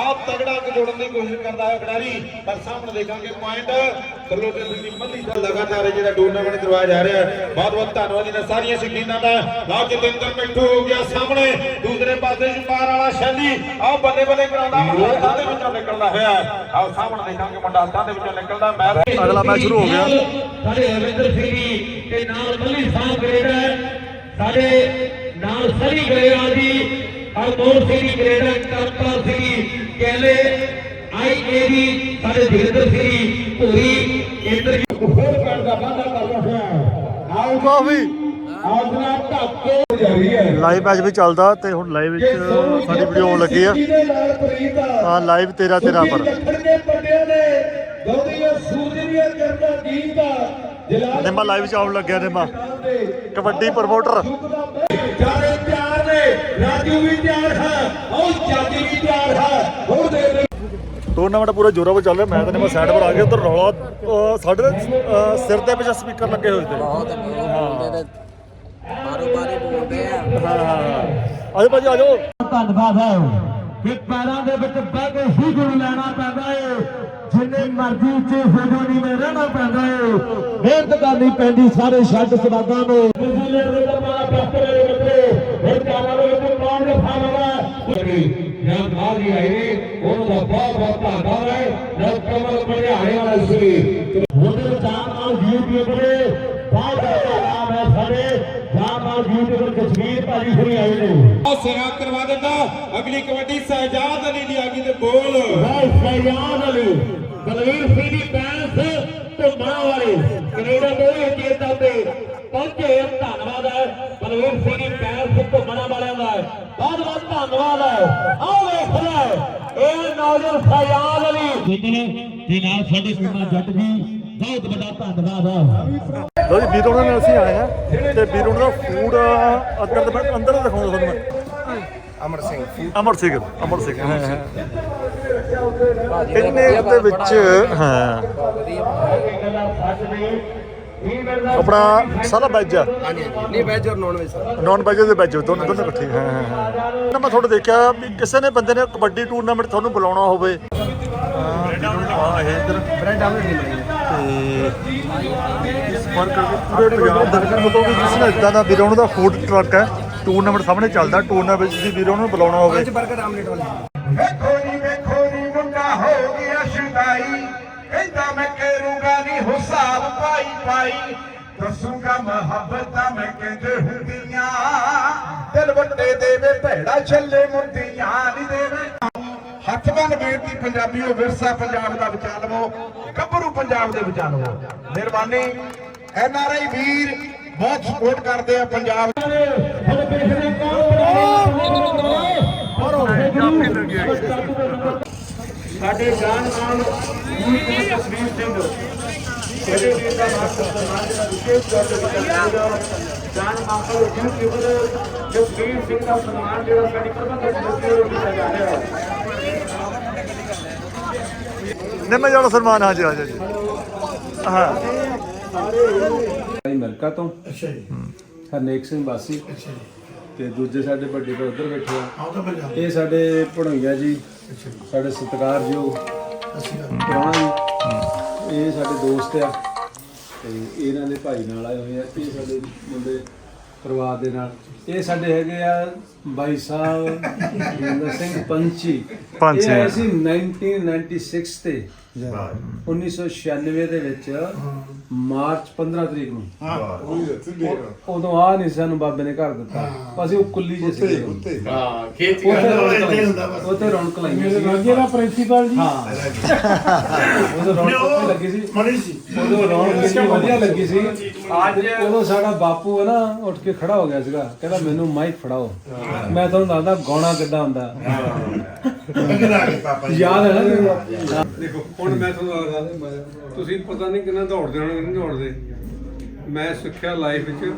ਆਪ ਤਗੜਾ ਜੋੜਨ ਦੀ ਕੋਸ਼ਿਸ਼ ਕਰਦਾ ਹੈ ਖਿਡਾਰੀ। ਪਰ ਸਾਹਮਣੇ ਦੇਖਾਂਗੇ ਪੁਆਇੰਟ ਸਿੰਘ ਦੀ ਮੱਲੀ ਦਾ ਲਗਾਤਾਰ ਜਿਹੜਾ ਟੂਰਨਾਮੈਂਟ ਕਰਵਾਇਆ ਜਾ ਰਿਹਾ ਹੈ। ਬਹੁਤ ਬਹੁਤ ਧੰਨਵਾਦ ਇਹਨਾਂ ਸਾਰੀਆਂ ਸ਼ਕੀਨਾਂ ਦਾ। ਲਓ ਜਤਿੰਦਰ ਪਿੰਟੂ ਹੋ ਗਿਆ ਸਾਹਮਣੇ। ਦੂਸਰੇ ਪਾਸੇ ਸ਼ੁਮਾਰ ਵਾਲਾ ਸ਼ੈਲੀ। ਆਹ ਬੱਲੇ ਬੱਲੇ ਕਰਾਉਂਦਾ ਅੱਧਾਂ ਦੇ ਵਿੱਚੋਂ ਨਿਕਲਦਾ ਹੋਇਆ ਆਹ ਸਾਹਮਣੇ ਦੇਖਾਂਗੇ ਮੁੰਡਾ ਅੱਧਾਂ ਦੇ ਵਿੱਚੋਂ ਨਿਕਲਦਾ। ਮੈਚ ਅਗਲਾ ਮੈਚ ਸ਼ੁਰੂ ਹੋ ਗਿਆ। ਸਾਡੇ ਰਵਿੰਦਰ ਸਿੰਘ ਜੀ ਤੇ ਨਾਲ ਮੱਲੀ ਸਾਹਿਬ ਗਰੇਡਾ ਸਾਡੇ ਨਾਲ ਸਰੀ ਗਰੇਵਾਲ ਜੀ ਹਰਮੋਹਨ ਸਿੰਘ ਜੀ ਗਰੇਡਾ ਕਰਪਾਲ ਸਿੰਘ ਜੀ ਕੈਲੇ ਆਈ ਏ ਦੀ ਸਾਡੇ ਜਗਿੰਦਰ ਸਿੰਘ ਜੀ। ਭੂਰੀ ਇੰਦਰ ਫੋਨ ਕਰਨ ਦਾ ਵਾਅਦਾ ਕਰ ਰਿਹਾ ਹੈ। ਆਓ ਕਾਫੀ। ਆਉਣਾ ਧੱਕੇ ਜਾਰੀ ਹੈ। ਲਾਈਵ ਮੈਚ ਵੀ ਚੱਲਦਾ ਤੇ ਹੁਣ ਲਾਈਵ ਵਿੱਚ ਸਾਡੀ ਵੀਡੀਓ ਆਉਣ ਲੱਗੀ ਆ। ਹਾਂ ਲਾਈਵ ਤੇਰਾ ਤੇਰਾ ਪਰ। ਗੌਰੀਆਂ ਸੂਰਜ ਦੀਆਂ ਕਰਦਾ ਜਲਾਲ ਨਿੰਮਾ ਲਾਈਵ ਚ ਆਉਣ ਲੱਗਿਆ ਨਿੰਮਾ। ਕਬੱਡੀ ਪ੍ਰਮੋਟਰ ਚਾਰੇ ਤਿਆਰ ਨੇ ਰਾਜੂ ਵੀ ਤਿਆਰ ਹੈ ਉਹ ਚਾਚੀ ਵੀ ਤਿਆਰ ਹੈ ਹੁਣ ਦੇ ਦੇ ਟੂਰਨਾਮੈਂਟ ਪੂਰਾ ਜ਼ੋਰਾਂ 'ਤੇ ਚੱਲ ਰਿਹਾ ਮੈਂ ਤਾਂ ਨਿੰਮਾ ਸਾਈਡ ਪਰ ਆ ਗਿਆ ਉਧਰ ਰੌਲਾ ਸਾਡੇ ਸਿਰ ਦੇ ਪਿੱਛੇ ਸਪੀਕਰ ਲੱਗੇ ਹੋਏ ਤੇ। ਬਹੁਤ ਤੇ ਬਾਰੋ ਬਾਰੇ ਬੋਲਦੇ ਆ। ਹਾਂ। ਹਾਂ ਆਜੋ ਭਾਜੀ ਆਜੋ। ਧੰਨਵਾਦ ਹੈ। ਕਿ ਪੈਰਾਂ ਦੇ ਵਿੱਚ ਬਹਿ ਕੇ ਹੀ ਗੁਣ ਲੈਣਾ ਪੈਂਦਾ ਹੈ ਜਿੰਨੇ ਮਰਜ਼ੀ ਉੱਚੇ ਫੋਟੋਨੀ ਮੇ ਰਹਿਣਾ ਪੈਂਦਾ ਹੈ ਮਿਹਨਤ ਕਰਨੀ ਪੈਂਦੀ ਸਾਰੇ ਛੱਡ ਸਵਾਦਾਂ ਨੂੰ। ਨਿਊਜ਼ੀਲੈਂਡ ਦੇ ਦਰਬਾਰ ਦਫ਼ਤਰ ਦੇ ਵਿੱਚ ਹੁਣ ਚਾਰਾਂ ਦੇ ਵਿੱਚ ਕੌਣ ਦੇ ਫਾਰਮਾ ਜਾਂ ਬਾਹਰ ਆਏ ਉਹਨਾਂ ਦਾ ਬਹੁਤ ਬਹੁਤ ਧੰਨਵਾਦ ਹੈ ਜਦ ਕਮਲ ਪੜਿਆਣੇ ਵਾਲਾ ਸੀ ਉਹਦੇ ਚਾਰ ਨਾਲ YouTube ਦੇ ਬਹੁਤ ਬਹੁਤ ਨਾਮ ਹੈ ਸਾਡੇ ਚਾਰ ਨਾਲ YouTube ਕਸ਼ਮੀਰ ਭਾਜੀ ਫਰੀ ਆਏ ਨੇ। ਸਿਰਾ ਕਰਵਾ ਦਿੰਦਾ। ਅਗਲੀ ਕਬੱਡੀ ਸਹਿਜਾਦ ਅਲੀ ਦੀ ਆ ਗਈ ਤੇ ਬੋਲ। ਭਾਈ ਫੈਜ਼ਾਨ ਅਲੀ। ਬਲਵੀਰ ਸਿੰਘ ਦੀ ਧੁੰਮਾ ਵਾਲੇ। ਕੈਨੇਡਾ ਤੋਂ ਇਹ ਚੇਤਾ ਤੇ ਪਹੁੰਚੇ ਧੰਨਵਾਦ ਹੈ। ਬਲਵੀਰ ਸਿੰਘ ਦੀ ਧੁੰਮਣਾ ਵਾਲਿਆਂ ਦਾ। ਬਹੁਤ ਬਹੁਤ ਧੰਨਵਾਦ ਹੈ। ਆਓ ਵੇਖ ਲੈ ਇਹ ਨੌਜਵਾਨ ਫੈਜ਼ਾਨ ਅਲੀ। ਤੇ ਨਾਲ ਸਾਡੇ ਸੁਮਾ ਜੱਟ ਜੀ ਬਹੁਤ ਵੱਡਾ ਧੰਨਵਾਦ ਹੈ। ਲੋ ਜੀ ਵੀਰੋਂ ਨਾਲ ਅਸੀਂ ਆਏ ਆ ਤੇ ਵੀਰੋਂ ਦਾ ਫੂਡ ਅੰਦਰ ਅੰਦਰ ਦਿਖਾਉਂਦਾ ਤੁਹਾਨੂੰ ਮੈਂ। ਅਮਰ ਸਿੰਘ। ਅਮਰ ਸਿੰਘ ਅਮਰ ਸਿੰਘ ਹਾਂ ਹਾਂ ਇੰਨੇ ਦੇ ਵਿੱਚ ਹਾਂ। ਆਪਣਾ ਸਾਰਾ ਵੈਜ ਆ? ਨਹੀਂ ਵੈਜ ਔਰ ਨੌਨ ਵੈਜ ਨਾਨ ਵੈਜ ਦੇ ਵੈਜ ਦੋਨੋਂ ਦੋਨੋਂ ਇਕੱਠੇ ਹਾਂ ਹਾਂ ਹਾਂ। ਨਾ ਮੈਂ ਤੁਹਾਡੇ ਦੇਖਿਆ ਵੀ ਕਿਸੇ ਨੇ ਬੰਦੇ ਨੇ ਕਬੱਡੀ ਟੂਰਨਾਮੈਂਟ ਤੁਹਾਨੂੰ ਬੁਲਾਉਣਾ ਹੋਵੇ। ਹਾਂ ਇਹ ਇਧਰ ਬ੍ਰੈਡ ਆਮਲੇਟ ਤੇ ਇਸ ਪਰ ਕਰਕੇ ਪੂਰੇ ਪੰਜਾਬ ਦੇ ਮਤਲਬ ਕਿ ਜਿਸ ਨੇ ਇਦਾਂ ਦਾ ਵੀਰੋਂ ਦਾ ਫੂਡ ਟਰੱਕ ਹੈ। ਟੂਰਨਾਮੈਂਟ ਸਾਹਮਣੇ ਚੱਲਦਾ ਟੂਰਨਾਮੈਂਟ ਵਿੱਚ ਵੀਰੋਂ ਨੂੰ ਬੁਲਾਉਣਾ ਹੋਵੇ। ਵੇਖੋ ਨੀ ਵੇਖੋ ਨੀ ਮੁੰਡਾ ਹੋ ਗਿਆ ਸ਼ੁਦਾਈ। ਕਹਿੰਦਾ ਮੈਂ ਕਰੂੰਗਾ ਨੀ ਹੁਸਾਬ ਪਾਈ ਪਾਈ। ਦੱਸੂਗਾ ਮੁਹੱਬਤਾਂ ਮੈਂ ਕਹਿੰਦੇ ਹੁੰਦੀਆਂ। ਦਿਲ ਵੱਡੇ ਦੇਵੇ ਭੈੜਾ ਛੱਲੇ ਮੁੰਦੀਆਂ ਨੀ ਦੇਵੇ। ਹੱਥ ਬੰਨ ਬੇਨਤੀ ਪੰਜਾਬੀਓ ਵਿਰਸਾ ਪੰਜਾਬ ਦਾ ਬਚਾ ਲਵੋ ਗੱਭਰੂ ਪੰਜਾਬ ਦੇ ਬਚਾ ਲਵੋ। ਮਿਹਰਬਾਨੀ। ਐਨ ਆਰ ਆਈ ਵੀਰ ਬਹੁਤ ਸਪੋਰਟ ਕਰਦੇ ਆ ਪੰਜਾਬ। ਸਾਡੇ ਜਾਨ ਮਾਨ ਤਸਵੀਰ ਸਿੰਘ ਜਿਹੜੇ ਵੀਰ ਦਾ ਮਾਸਟਰ ਸਨਮਾਨ ਜਿਹੜਾ ਵਿਸ਼ੇਸ਼ ਤੌਰ ਤੇ ਕੀਤਾ ਜਾਨ ਮਾਨ ਯੂਟਿਊਬਰ ਜਸਵੀਰ ਸਿੰਘ ਦਾ ਸਨਮਾਨ ਜਿਹੜਾ ਸਾਡੀ ਪ੍ਰਬੰਧਕ ਕਮੇਟੀ ਵੱਲੋਂ ਕੀਤਾ ਜਾ ਰਿਹਾ ਹੈ। ਨਿੰਮੇ ਵਾਲਾ ਸਨਮਾਨ ਹਾਂ ਜੀ ਹਾਂ। ਜੀ ਹਾਂ ਭਾਈ ਮਲਕਾ ਤੋਂ। ਅੱਛਾ ਜੀ। ਹਰਨੇਕ ਸਿੰਘ ਬਾਸੀ ਤੇ ਦੂਜੇ ਸਾਡੇ ਵੱਡੇ ਉੱਧਰ ਬੈਠੇ ਆ। ਇਹ ਸਾਡੇ ਭਣੋਈਆ ਜੀ ਸਾਡੇ ਸਤਿਕਾਰਯੋਗ ਪ੍ਰਾਹੁਣਾ ਜੀ। ਇਹ ਸਾਡੇ ਦੋਸਤ ਆ ਤੇ ਇਹਨਾਂ ਦੇ ਭਾਈ ਨਾਲ ਆਏ ਹੋਏ ਆ। ਇਹ ਸਾਡੇ ਮੁੰਡੇ ਪਰਿਵਾਰ ਦੇ ਨਾਲ। ਇਹ ਸਾਡੇ ਹੈਗੇ ਆ ਬਾਈ ਸਾਹਿਬ ਜਿੰਦਰ ਸਿੰਘ ਪੰਚੀ ਪੰਚੀ। ਇਹ ਆਏ ਸੀ 1996 ਤੇ। 1996 ਦੇ ਵਿੱਚ ਮਾਰਚ 15 ਤਰੀਕ ਨੂੰ। ਉਹ- ਉਦੋਂ ਆ ਨਹੀਂ ਸਾਨੂੰ ਬਾਬੇ ਨੇ ਘਰ ਦਿੱਤਾ। ਅਸੀਂ ਉਹ ਕੁੱਲੀ ਜਿਹੇ ਸੀਗੇ। ਹਾਂ। ਖੇਤ ਉੱਥੇ ਰੌਣਕ ਉੱਥੇ ਰੌਣਕ ਲਾਈ ਸੀ। ਰਾਜੇ ਦਾ ਪ੍ਰਿੰਸੀਪਲ ਜੀ। ਹਾਂ। ਉਦੋਂ ਰੌਣਕ ਉੱਥੇ ਲੱਗੀ ਸੀ। ਉਦੋਂ ਰੌਣਕ ਕਿੰਨੀ ਵਧੀਆ ਲੱਗੀ ਸੀ। ਅੱਜ ਉਦੋਂ ਸਾਡਾ ਬਾਪੂ ਹੈ ਨਾ ਉੱਠ ਕੇ ਖੜਾ ਹੋ ਗਿਆ ਸੀਗਾ। ਕਹਿੰਦਾ ਮੈਨੂੰ ਮਾਈਕ ਫੜਾਓ। ਮੈਂ ਤੁਹਾਨੂੰ ਦੱਸਦਾ ਗਾਉਣਾ ਕਿੱਦਾਂ ਹੁੰਦਾ। ਯਾਦ ਹੈ ਨਾ ਦੇਖੋ ਹੁਣ ਮੈਂ ਤੁਹਾਨੂੰ ਦੱਸਦਾ ਤੁਸੀਂ ਪਤਾ ਨਹੀਂ ਕਿੰਨਾ ਦੌੜਦੇ ਹੋਣੇ ਕਿੰਨੇ ਦੌੜਦੇ। ਮੈਂ ਸਿੱਖਿਆ ਲਾਈਫ ਵਿੱਚ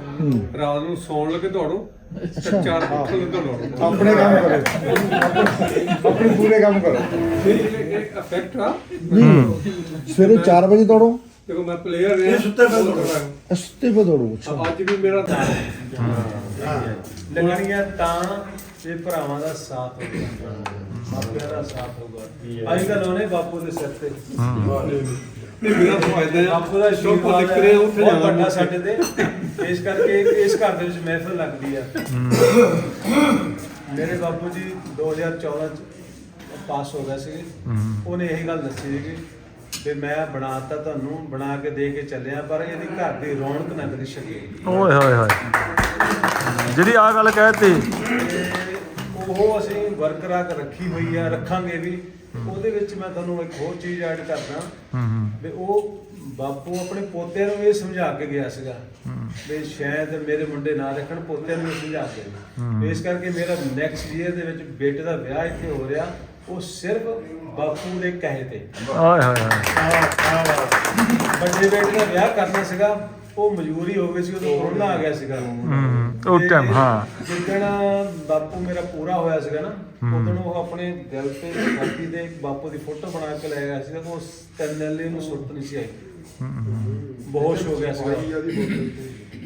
ਰਾਤ ਨੂੰ ਸੌਣ ਲੱਗੇ ਦੌੜੋ ਚਾਰ ਪੱਖੇ ਦੌੜੋ। ਆਪਣੇ ਕੰਮ ਕਰੋ। ਆਪਣੇ ਪੂਰੇ ਕੰਮ ਕਰੋ। ਇਹ ਇਫੈਕਟ ਆ। ਸਵੇਰੇ 4 ਵਜੇ ਦੌੜੋ। ਦੇਖੋ ਮੈਂ ਪਲੇਅਰ ਰਿਹਾ ਇਹ ਸੁੱਤੇ ਪਏ ਦੌੜੋ ਸੁੱਤੇ ਪਏ ਦੌੜੋ ਅੱਜ ਵੀ ਮੇਰਾ ਦਾਅ ਲੱਗਣੀਆਂ ਤਾਂ ਇਹ ਭਰਾਵਾਂ ਦਾ ਸਾਥ ਹੋਊਗਾ। ਮਾਪਿਆਂ ਦਾ ਸਾਥ ਹੋਊਗਾ। ਅੱਜ ਕੱਲ ਉਹਨੇ ਬਾਪੂ ਦੇ ਸਿਰ ਤੇ। ਨਹੀਂ ਮੇਰਾ ਫਾਇਦਾ ਹੈ। ਬਾਪੂ ਦਾ ਜੋ ਆਸ਼ੀਰਵਾਦ ਭੁੱਲ ਕਰੇ ਉੱਥੇ ਬਹੁਤ ਜਾਣਾ ਵੱਡਾ ਸਾਡੇ ਤੇ। ਇਸ ਕਰਕੇ ਇਸ ਘਰ ਦੇ ਵਿੱਚ ਮਹਿਫਲ ਲੱਗਦੀ ਆ। ਮੇਰੇ ਬਾਪੂ ਜੀ 2014 ਚ ਪਾਸ ਹੋ ਗਏ ਸੀਗੇ। ਉਹਨੇ ਇਹੀ ਗੱਲ ਦੱਸੀ ਸੀਗੀ। ਵੀ ਮੈਂ ਬਣਾਤਾ ਤੁਹਾਨੂੰ ਬਣਾ ਕੇ ਦੇ ਕੇ ਚੱਲਿਆ ਪਰ ਇਹਦੀ ਘਰ ਦੀ ਰੌਣਕ ਨਾ ਕਦੀ ਛਕੇ ਓਏ ਹੋਏ ਹੋਏ। ਜਿਹੜੀ ਆ ਗੱਲ ਕਹਿਤੀ। ਉਹ ਅਸੀਂ ਬਰਕਰਾਰ ਰੱਖੀ ਹੋਈ ਆ ਰੱਖਾਂਗੇ ਵੀ। ਉਹਦੇ ਵਿੱਚ ਮੈਂ ਤੁਹਾਨੂੰ ਇੱਕ ਹੋਰ ਚੀਜ਼ ਐਡ ਕਰਦਾ। ਵੀ ਉਹ ਬਾਪੂ ਆਪਣੇ ਪੋਤਿਆਂ ਨੂੰ ਇਹ ਸਮਝਾ ਕੇ ਗਿਆ ਸੀਗਾ। ਵੀ ਸ਼ਾਇਦ ਮੇਰੇ ਮੁੰਡੇ ਨਾ ਰੱਖਣ ਪੋਤਿਆਂ ਨੂੰ ਸਮਝਾ ਕੇ। ਇਸ ਕਰਕੇ ਮੇਰਾ ਨੈਕਸਟ ਈਅਰ ਦੇ ਵਿੱਚ ਬੇਟੇ ਦਾ ਵਿਆਹ ਇੱਥੇ ਹੋ ਰਿਹਾ। ਉਹ ਸਿਰਫ ਬਾਪੂ ਦੇ ਕਹੇ ਤੇ। ਓਏ ਹੋਏ ਹੋਏ। ਵੱਡੇ ਬੇਟੇ ਦਾ ਵਿਆਹ ਕਰਨਾ ਸੀਗਾ ਉਹ ਮਜਬੂਰੀ ਹੋ ਗਈ ਸੀ ਉਦੋਂ ਕਰੋਨਾ ਆ ਗਿਆ ਸੀਗਾ। ਹੂੰ ਉਹ ਟਾਈਮ ਹਾਂ। ਜਿੱਦਣ ਬਾਪੂ ਮੇਰਾ ਪੂਰਾ ਹੋਇਆ ਸੀਗਾ ਨਾ ਉਦੋਂ ਉਹ ਆਪਣੇ ਦਿਲ ਤੇ ਛਾਤੀ ਤੇ ਇੱਕ ਬਾਪੂ ਦੀ ਫੋਟੋ ਬਣਾ ਕੇ ਲੈ ਗਿਆ ਸੀਗਾ ਉਹ ਲਈ ਉਹਨੂੰ ਸੁਰਤ ਨਹੀਂ ਸੀ ਆਈ। ਬਹੁਤ ਹੋ ਗਿਆ ਸੀਗਾ।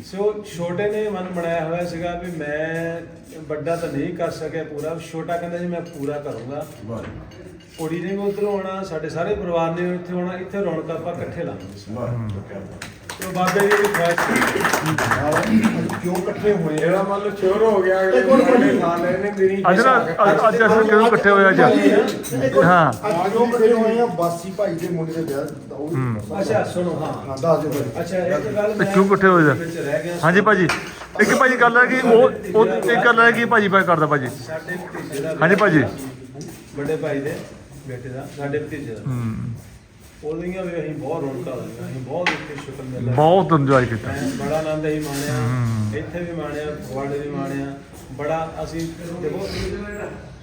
ਸੋ ਛੋਟੇ ਨੇ ਮਨ ਬਣਾਇਆ ਹੋਇਆ ਸੀਗਾ ਵੀ ਮੈਂ ਵੱਡਾ ਤਾਂ ਨਹੀਂ ਕਰ ਸਕਿਆ ਪੂਰਾ। ਛੋਟਾ ਕਹਿੰਦਾ ਜੀ ਮੈਂ ਪੂਰਾ ਕਰੂੰਗਾ। ਕੁੜੀ ਨੇ ਵੀ ਉਧਰੋਂ ਆਉਣਾ ਸਾਡੇ ਸਾਰੇ ਪਰਿਵਾਰ ਨੇ ਇੱਥੇ ਆਉਣਾ ਇੱਥੇ ਰੌਣਕ ਆਪਾਂ ਇਕੱਠੇ ਲਾਵਾਂਗੇ। ਤੇ ਬਾਬੇ ਦੀ ਵੀ ਖੁਆਇਸ਼ ਸੀ। ਕਿਉਂ ਇਕੱਠੇ ਹੋਏ। ਜਿਹੜਾ ਮੰਨ ਲਓ ਸ਼ੋਰ ਹੋ ਗਿਆ ਅਗਲੇ ਸਾਡੇ ਖਾ ਲੈਣੇ ਦਿਨੀ ਅੱਜ ਨਾ ਅੱਜ ਅੱਜ ਅਸੀਂ ਕਿਉਂ ਇਕੱਠੇ ਹੋਏ ਅੱਜ? ਹਾਂ। ਅੱਜ ਕਿਉਂ ਇਕੱਠੇ ਹੋਏ ਆ ਬਾਸੀ ਭਾਈ ਦੇ ਮੁੰਡੇ ਦੇ ਵਿਆਹ ਦਾ ਉਹ ਵੀ ਅੱਛਾ ਸੁਣੋ ਹਾਂ। ਹਾਂ ਦੱਸ ਦਿਓ ਭਾਈ। ਅੱਛਾ ਇੱਕ ਗੱਲ ਤੇ ਕਿਉਂ ਇਕੱਠੇ ਹੋਏ ਆ? ਵਿੱਚ ਰਹਿ ਗਿਆ ਹਾਂਜੀ ਭਾਜੀ। ਇੱਕ ਭਾਜੀ ਗੱਲ ਹੈ ਕਿ ਉਹ ਉਹ ਇੱਕ ਗੱਲ ਹੈ ਕਿ ਭਾਜੀ ਭਾਈ ਕਰਦਾ ਭਾਜੀ। ਸਾਡੇ ਭਤੀਜੇ ਦਾ ਹਾਂਜੀ ਭਾਜੀ। ਵੱਡੇ ਭਾਈ ਦੇ ਬੇਟੇ ਦਾ ਸਾਡੇ ਭਤੀਜੇ ਦਾ। ਹੂੰ। ਉਹਦੀਆਂ ਵੀ ਅਸੀਂ ਬਹੁਤ ਰੌਣਕਾਂ ਲਾਈਆਂ ਅਸੀਂ ਬਹੁਤ ਇੱਥੇ ਸ਼ੁਕਰ ਮੇਲਾ ਬਹੁਤ ਇੰਜੋਏ ਕੀਤਾ। ਮੈਂ ਬੜਾ ਆਨੰਦ ਹੀ ਮਾਣਿਆ ਇੱਥੇ ਵੀ ਮਾਣਿਆ ਫਗਵਾੜੇ ਵੀ ਮਾਣਿਆ ਬੜਾ ਅਸੀਂ ਦੇਖੋ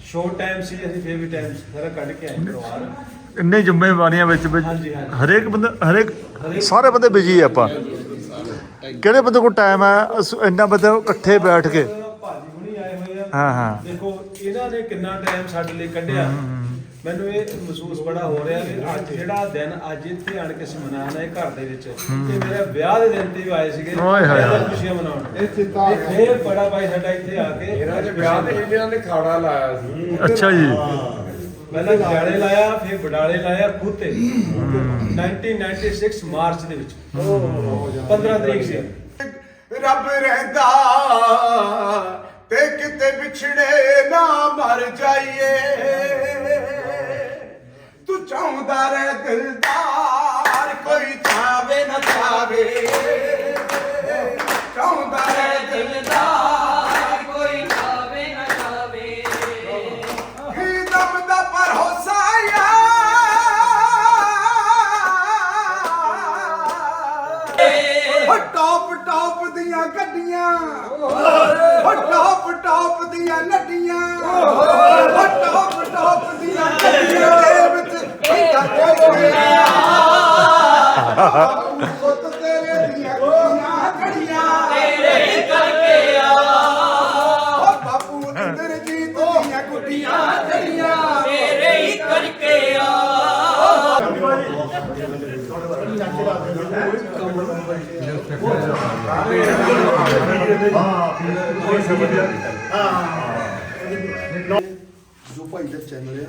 ਸ਼ੋਰਟ ਟਾਈਮ ਸੀ ਅਸੀਂ ਫੇਰ ਵੀ ਟਾਈਮ ਸਾਰਾ ਕੱਢ ਕੇ ਆਏ ਪਰਿਵਾਰ। ਇੰਨੇ ਜ਼ਿੰਮੇਵਾਰੀਆਂ ਵਿੱਚ ਵਿੱਚ ਹਾਂਜੀ, ਹਾਂਜੀ। ਹਰੇਕ ਬੰਦਾ ਹਰੇਕ ਸਾਰੇ ਬੰਦੇ ਬਿਜ਼ੀ ਆ ਆਪਾਂ। ਕਿਹੜੇ ਬੰਦੇ ਕੋਲ ਟਾਈਮ ਹੈ ਅਸ- ਇੰਨਾ ਬੰਦੇ ਇਕੱਠੇ ਬੈਠ ਕੇ? ਭਾਜੀ ਹੁਣੀ ਆਏ ਹੋਏ ਆ। ਹਾਂ ਹਾਂ। ਦੇਖੋ ਇਹਨਾਂ ਨੇ ਕਿੰਨਾ ਟਾਈਮ ਸਾਡੇ ਲਈ ਕੱਢਿਆ। ਮੈਨੂੰ ਇਹ ਮਹਿਸੂਸ ਬੜਾ ਹੋ ਰਿਹਾ ਕਿ ਅੱਜ ਜਿਹੜਾ ਦਿਨ ਅੱਜ ਇੱਥੇ ਆਣ ਕੇ ਅਸੀਂ ਮਨਾਉਣਾ ਹੈ ਘਰ ਦੇ ਵਿੱਚ ਇਹ ਮੇਰੇ ਵਿਆਹ ਦੇ ਦਿਨ ਤੇ ਵੀ ਆਏ ਸੀਗੇ ਓਏ ਹੋਏ ਹੋਏ। ਖੁਸ਼ੀਆਂ ਮਨਾਉਣ। ਇਹ ਚਿੱਤਾ। ਇਹ ਬੜਾ ਭਾਈ ਸਾਡਾ ਇੱਥੇ ਆ ਕੇ ਇਹਨਾਂ ਦੇ ਵਿਆਹ ਤੇ ਇਹਨਾਂ ਨੇ ਖਾੜਾ ਲਾਇਆ ਸੀ। ਅੱਛਾ ਜੀ। ਪਹਿਲਾਂ ਜਾਲੇ ਲਾਇਆ ਫਿਰ ਬਡਾਲੇ ਲਾਇਆ ਖੂਤੇ। 1996 ਮਾਰਚ ਦੇ ਵਿੱਚ। 15 ਤਰੀਕ ਸੀ। ਰੱਬ ਰਹਿੰਦਾ ਤੇ ਕਿਤੇ ਵਿਛੜੇ ਨਾ ਮਰ ਜਾਈਏ। ਤੂੰ ਚਾਹੁੰਦਾ ਰਹਿ ਦਿਲਦਾਰ, ਕੋਈ ਚਾਵੇ ਨਾ ਚਾਵੇ ਚਾਹੁੰਦਾ ਰਹਿ ਦਿਲਦਾਰ, ਕੋਈ ਚਾਵੇ ਨਾ ਚਾਵੇ ਹੀ ਦਮ ਦਾ ਭਰੋਸਾ ਯਾਰ। ਟੌਪ ਟੌਪ ਦੀਆਂ ਗੱਡੀਆਂ। ਓ ਟੌਪ ਟੌਪ ਦੀਆਂ ਨੱਡੀਆਂ। ਓ ਟੌਪ ਟੌਪ ਦੀਆਂ ਗੱਡੀਆਂ। ਪੁੱਤ ਤੇਰੇ ਦੀਆਂ ਕੁੜੀਆਂ ਖੜੀਆਂ ਤੇਰੇ ਕਰਕੇ ਆ ਓ ਬਾਪੂ ਇੰਦਰਜੀਤ ਦੀਆਂ ਗੁੱਡੀਆਂ ਖੜੀਆਂ ਤੇਰੇ ਹੀ। ਕਰਕੇ ਜੋ ਭਾਈ ਦਾ ਚੈਨਲ ਆ,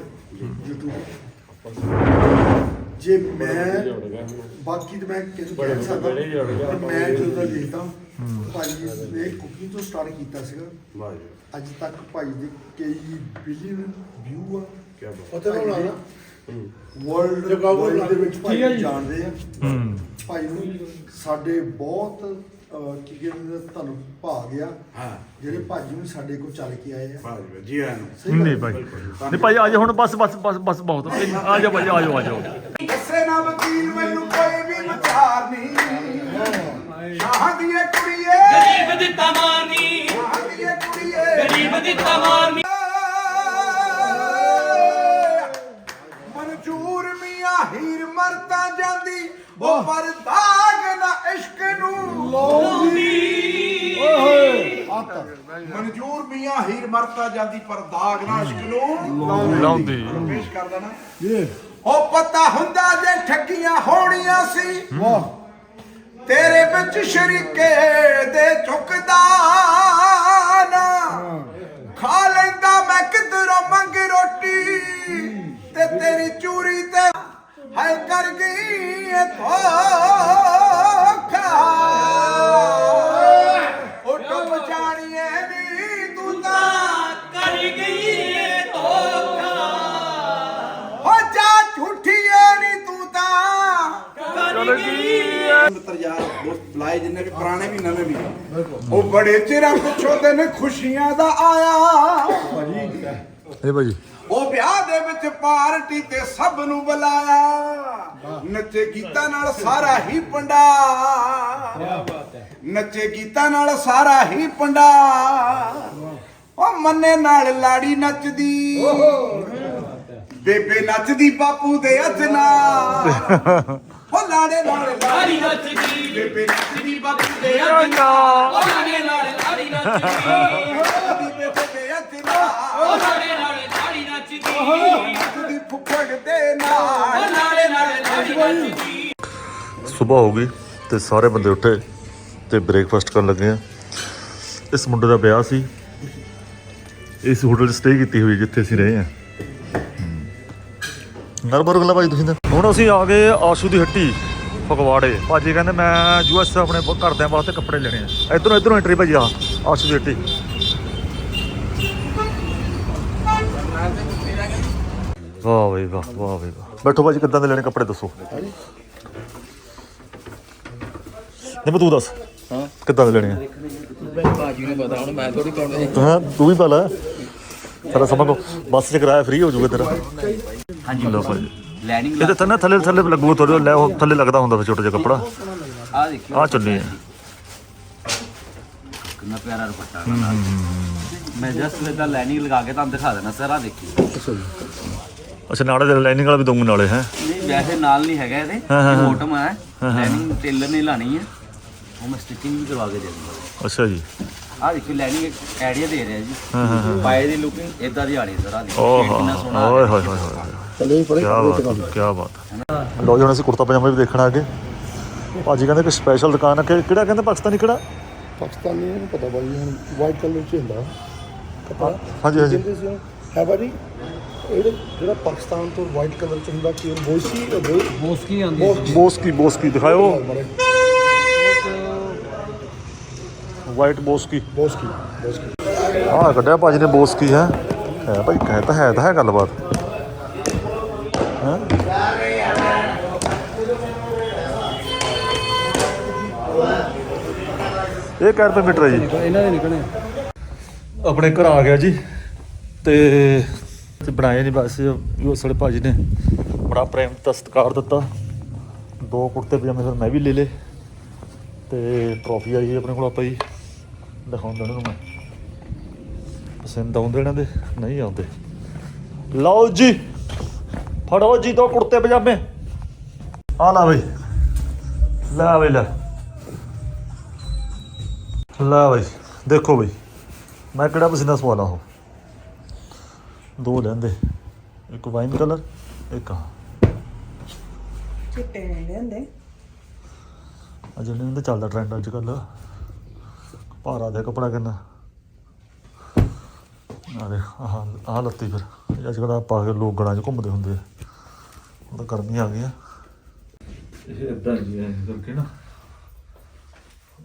YouTube ਜੇ ਮੈਂ ਬਾਕੀ ਤੇ ਮੈਂ ਕਿਸੇ ਕਹਿ ਸਕਦਾ ਪਰ ਮੈਂ ਜਦੋਂ ਦਾ ਦੇਖਦਾ ਭਾਈ ਨੇ ਕੁਕਿੰਗ ਤੋਂ ਸਟਾਰਟ ਕੀਤਾ ਸੀਗਾ। ਅੱਜ ਤੱਕ ਭਾਈ ਦੇ ਕਈ ਬਿਲੀਅਨ ਵਿਊ ਆ। ਕੀ ਬਾਤ। ਬਣਾਉਣਾ ਵਰਲਡ ਦੇ ਵਿੱਚ ਭਾਈ ਜਾਣਦੇ ਆ। ਭਾਈ ਨੂੰ ਸਾਡੇ ਬਹੁਤ ਅਹ, ਕੀ ਕਹਿੰਦੇ ਨੇ, ਤੁਹਾਨੂੰ ਭਾਗ ਆ ਹਾਂ। ਜਿਹੜੇ ਭਾਜੀ ਨੂੰ ਸਾਡੇ ਕੋਲ ਚੱਲ ਕੇ ਆਏ ਆ। ਜੀ ਆਇਆਂ ਨੂੰ। ਨਹੀਂ ਭਾਈ। ਨਹੀਂ ਭਾਈ ਅੱਜ ਹੁਣ ਬਸ ਬਸ ਬਸ ਬਸ ਬਹੁਤ। ਆ ਜਾਓ ਭਾਈ ਆ ਜਾਓ ਆ ਜਾਓ। ਦੱਸੇ ਨਾ ਵਕੀਲ ਮੈਨੂੰ ਕੋਈ ਵੀ ਵਿਚਾਰ ਨਹੀਂ। ਸ਼ਾਹ ਦੀ ਇਹ ਕੁੜੀਏ। ਗਰੀਬ ਦੀ ਤਮਾਨੀ ਸ਼ਾਹ ਦੀ ਇਹ ਕੁੜੀਏ। ਗਰੀਬ ਦੀ ਤਮਾਨੀ ਮਨਜੂਰ ਮੀਆਂ ਹੀਰ ਮਰਤਾ ਜਾਂਦੀ ਉਹ ਪਰ ਦਾਗ ਨਾ ਇਸ਼ਕ ਨੂੰ ਲਾਉਂਦੀ। ਮਨਜੂਰ ਮੀਆਂ ਹੀਰ ਮਰਤਾ ਜਾਂਦੀ ਪਰ ਦਾਗ ਨਾ ਇਸ਼ਕ ਨੂੰ ਲਾਉਂਦੀ। ਪੇਸ਼ ਕਰਦਾ ਨਾ ਉਹ ਪਤਾ ਹੁੰਦਾ ਜੇ ਠੱਗੀਆਂ ਹੋਣੀਆਂ ਸੀ। ਵਾਹ। ਤੇਰੇ ਵਿੱਚ ਸ਼ਰੀਕੇ ਦੇ ਝੁਕਦਾ ਨਾ। ਖਾ ਲੈਂਦਾ ਮੈਂ ਕਿਧਰੋਂ ਮੰਗ ਰੋਟੀ ਤੇ ਤੇਰੀ ਚੂਰੀ ਤੇ ਹੈ ਕਰ ਗਈ ਏ ਧੋਖਾ। ਉਹ ਡੁੱਬ ਜਾਣੀਏ ਨੀ ਤੂੰ ਤਾਂ ਕਰ ਗਈ ਏ ਧੋਖਾ। ਹੋ ਜਾ ਝੂਠੀਏ ਨੀ ਤੂੰ ਤਾਂ। ਮਿੱਤਰ ਯਾਰ ਦੋਸਤ ਬੁਲਾਏ ਜਿੰਨੇ ਵੀ ਪੁਰਾਣੇ ਵੀ ਨਵੇਂ ਵੀ। ਉਹ ਬੜੇ ਚਿਰਾਂ ਪਿੱਛੋਂ ਦਿਨ ਖੁਸ਼ੀਆਂ ਦਾ ਆਇਆ। ਇਹ ਭਾਜੀ। ਉਹ ਵਿਆਹ ਦੇ ਵਿੱਚ ਪਾਰਟੀ ਤੇ ਸਭ ਨੂੰ ਬੁਲਾਇਆ। ਨੱਚੇ ਗੀਤਾਂ ਨਾਲ ਸਾਰਾ ਹੀ ਪੰਡਾ। ਨੱਚੇ ਗੀਤਾਂ ਨਾਲ ਸਾਰਾ ਹੀ ਪੰਡਾ। ਉਹ ਮੰਨੇ ਨਾਲ ਲਾੜੀ ਨੱਚਦੀ। ਬੇਬੇ ਨੱਚਦੀ ਬਾਪੂ ਦੇ ਅਜਨਾ ਉਹ ਲਾੜੇ ਨਾਲ ਲਾੜੀ ਨੱਚਦੀ। ਬੇਬੇ ਨੱਚਦੀ ਬਾਪੂ ਦੇ ਅਜਨਾ ਉਹ ਲਾੜੇ ਨਾਲ ਲਾੜੀ ਨੱਚਦੀ। ਬੇਬੇ ਦੇ ਅਜਨਾ ਉਹ ਲਾੜੇ ਨਾਲ ਨੱਚਦੀ ਫੁੱਫੜ ਦੇ ਨਾਲ ਲਾੜੇ ਨਾਲ ਲਾੜੀ ਨੱਚਦੀ ਸਵੇਰ ਹੋ ਗਈ ਤੇ ਸਾਰੇ ਬੰਦੇ ਉੱਠੇ ਤੇ ਬ੍ਰੇਕਫਾਸਟ ਕਰਨ ਲੱਗੇ ਆ। ਇਸ ਮੁੰਡੇ ਦਾ ਵਿਆਹ ਸੀ। ਇਸ ਹੋਟਲ 'ਚ ਸਟੇ ਕੀਤੀ ਹੋਈ ਜਿੱਥੇ ਅਸੀਂ ਰਹੇ ਆ। ਨਰਬਰ ਗੱਲਾਂ ਭਾਜੀ ਤੁਸੀਂ ਤਾਂ। ਹੁਣ ਅਸੀਂ ਆ ਗਏ ਆਸ਼ੂ ਦੀ ਹੱਟੀ, ਫਗਵਾੜੇ। ਭਾਜੀ ਕਹਿੰਦੇ ਮੈਂ ਯੂਐਸ ਆਪਣੇ ਘਰਦਿਆਂ ਵਾਸਤੇ ਕੱਪੜੇ ਲੈਣੇ ਆ। ਇਧਰੋਂ ਇਧਰੋਂ ਐਂਟਰੀ ਭਾਜੀ ਆ, ਆਸ਼ੂ ਦੀ ਹੱਟੀ। ਵਾਹ ਬਈ ਵਾਹ ਵਾਹ ਬਈ ਵਾਹ। ਬੈਠੋ ਭਾਜੀ ਕਿੱਦਾਂ ਦੇ ਲੈਣੇ ਕੱਪੜੇ ਦੱਸੋ। ਨਹੀਂ ਤੂੰ ਦੱਸ ਹਾਂ। ਕਿੱਦਾਂ ਦੇ ਲੈਣੇ ਆ? ਬਾਜੀ ਨੂੰ ਪਤਾ ਹੁਣ ਮੈਂ ਥੋੜੀ ਪਾਉਣੇ ਹਾਂ ਤੂੰ ਵੀ ਪਾ ਲੈ। ਸਾਰਾ ਸਮਾਂ ਕੋ ਬੱਸ 'ਚ ਕਿਰਾਇਆ ਫ੍ਰੀ ਹੋ ਜਾਊਗਾ ਤੇਰਾ। ਹਾਂਜੀ ਲੋ ਭਾਜੀ। ਲੈਨਿੰਗ ਇਹ ਤਾਂ ਥੱਲੇ ਥੱਲੇ ਥੱਲੇ ਲੱਗੂ ਥੋੜੇ ਲੈ ਉਹ ਥੱਲੇ ਲੱਗਦਾ ਹੁੰਦਾ ਫਿਰ ਛੋਟਾ ਜਿਹਾ ਕੱਪੜਾ। ਆ ਦੇਖਿਓ। ਆ ਚੁੰਨੀ ਹੈ ਕਿੰਨਾ ਪਿਆਰਾ ਦੁਪੱਟਾ। ਮੈਂ ਜਸਟ ਇਹਦਾ ਲਾਈਨਿੰਗ ਲਗਾ ਕੇ ਤੁਹਾਨੂੰ ਦਿਖਾ ਦੇਣਾ ਸਰ ਆ ਦੇਖੀ ਅੱਛਾ ਨਾਲੇ ਦੇ ਲਾਈਨਿੰਗ ਵਾਲਾ ਵੀ ਦਊਂਗਾ ਨਾਲੇ ਹੈ। ਨਹੀਂ ਵੈਸੇ ਨਾਲ ਨਹੀਂ ਹੈਗਾ ਇਹਦੇ। ਹਾਂ, ਹਾਂ, ਹਾਂ। ਮੋਟਮ ਹੈ ਲਾਈਨਿੰਗ ਟੇਲਰ ਨੇ ਲਾਣੀ ਹੈ ਉਹ ਮੈਂ ਸਟਿਚਿੰਗ ਵੀ ਕਰਵਾ ਕੇ ਦੇ ਦੂੰਗਾ ਅੱਛਾ ਜੀ। ਆ ਦੇਖੋ ਲਾਈਨਿੰਗ ਇੱਕ ਆਈਡੀਆ ਦੇ ਰਿਹਾ ਜੀ। ਹਾਂ ਹਾਂ ਹਾਂ। ਪਾਏ ਦੀ ਲੁਕਿੰਗ ਇਦਾਂ ਦੀ ਆਣੀ ਸਰ ਆ ਦੇਖੋ ਕਿੰਨਾ ਸੋਹਣਾ ਓਏ। ਹੋਏ ਹੋਏ ਹੋਏ ਕੀ ਬਾਤ ਹੈ, ਕੀ ਬਾਤ ਹੈ। ਲਓ ਜੀ ਹੁਣ ਅਸੀਂ ਕੁੜਤਾ ਪਜਾਮਾ ਵੀ ਦੇਖਣ ਗਏ ਭਾਜੀ ਕਹਿੰਦੇ ਕਿ ਸਪੈਸ਼ਲ ਦੁਕਾਨ ਹੈ ਕਿਹੜਾ ਕਹਿੰਦੇ? ਪਾਕਿਸਤਾਨੀ ਕਿਹੜਾ? ਪਾਕਿਸਤਾਨੀ ਨੂੰ ਪਤਾ ਬਾਈ ਹੁਣ ਵਾਈਟ ਕਲਰ ਚ ਹੁੰਦਾ। ਕੱਪੜਾ ਹਾਂਜੀ ਹਾਂਜੀ। ਹੈ ਬਾਈ ਇਹ ਜਿਹੜਾ ਪਾਕਿਸਤਾਨ ਤੋਂ ਵਾਈਟ ਕਲਰ ਚ ਹੁੰਦਾ ਕਿ ਬੋਸੀ ਬੋਸਕੀ ਆਂਦੀ ਬੋਸਕੀ। ਬੋਸਕੀ ਦਿਖਾਓ ਵਾਈਟ ਬੋਸਕੀ। ਬੋਸਕੀ ਬੋਸਕੀ। ਆਹ ਕੱਢਿਆ ਭਾਜੀ ਨੇ ਬੋਸਕੀ ਹੈ। ਹੈ ਭਾਈ ਕਹਿ ਤਾਂ ਹੈ ਤਾਂ ਹੈ ਗੱਲਬਾਤ। ਹੈਂ? ਇਹ ਰੁਪਏ ਮੀਟਰ ਹੈ ਜੀ? ਇਹਨਾਂ ਦੇ ਨਿਕਲੇ ਆਪਣੇ ਘਰ ਆ ਗਿਆ ਜੀ ਤੇ ਤੇ ਬਣਾਏ ਨਹੀਂ ਬਸ ਉਹ ਸਾਡੇ ਭਾਜੀ ਨੇ ਬੜਾ ਪ੍ਰੇਮ ਦਾ ਸਤਿਕਾਰ ਦਿੱਤਾ। ਦੋ ਕੁੜਤੇ ਪਜਾਮੇ ਫਿਰ ਮੈਂ ਵੀ ਲੈ ਲੇ ਤੇ ਟਰੋਫੀ ਆਈ ਜੀ ਆਪਣੇ ਕੋਲ ਆਪਾਂ ਜੀ। ਦਿਖਾਉਂਦਾ ਇਹਨਾਂ ਨੂੰ ਮੈਂ। ਪਸੰਦ ਆਉਂਦੇ ਇਹਨਾਂ ਦੇ ਨਹੀਂ ਆਉਂਦੇ। ਲਓ ਜੀ, ਫੜੋ ਜੀ ਦੋ ਕੁੜਤੇ ਪਜਾਮੇ। ਆ ਲਾ ਬਈ। ਲੈ ਬਈ, ਲੈ। ਲੈ ਬਈ, ਦੇਖੋ ਬਈ, ਮੈਂ ਕਿਹੜਾ ਪਸੀਨਾ ਸਵਾਲਾ ਹੋ। ਦੋ ਲੈਂਦੇ। ਇੱਕ ਵਾਈਨ ਕਲਰ ਇੱਕ ਆ ਚਿੱਟੇ ਲੈਂਦੇ। ਆ ਜਿਹੜੇ ਇਹਦਾ ਚੱਲਦਾ ਟ੍ਰੈਂਡ ਅੱਜ ਕੱਲ ਭਾਰਾ ਦੇ ਕਪੜਾ ਕਿੰਨਾ ਆ ਦੇ ਆਹ ਆਹ ਲੱਤੀ ਫਿਰ। ਅੱਜ ਕੱਲ੍ਹ ਆਹ ਪਾ ਕੇ ਲੋਕ ਗਲਾਂ 'ਚ ਘੁੰਮਦੇ ਹੁੰਦੇ ਆ। ਤਾਂ ਗਰਮੀ ਆ ਗਈ ਆ। ਇਹ ਇਦਾਂ ਜੀ ਐ ਕਰਕੇ ਨਾ।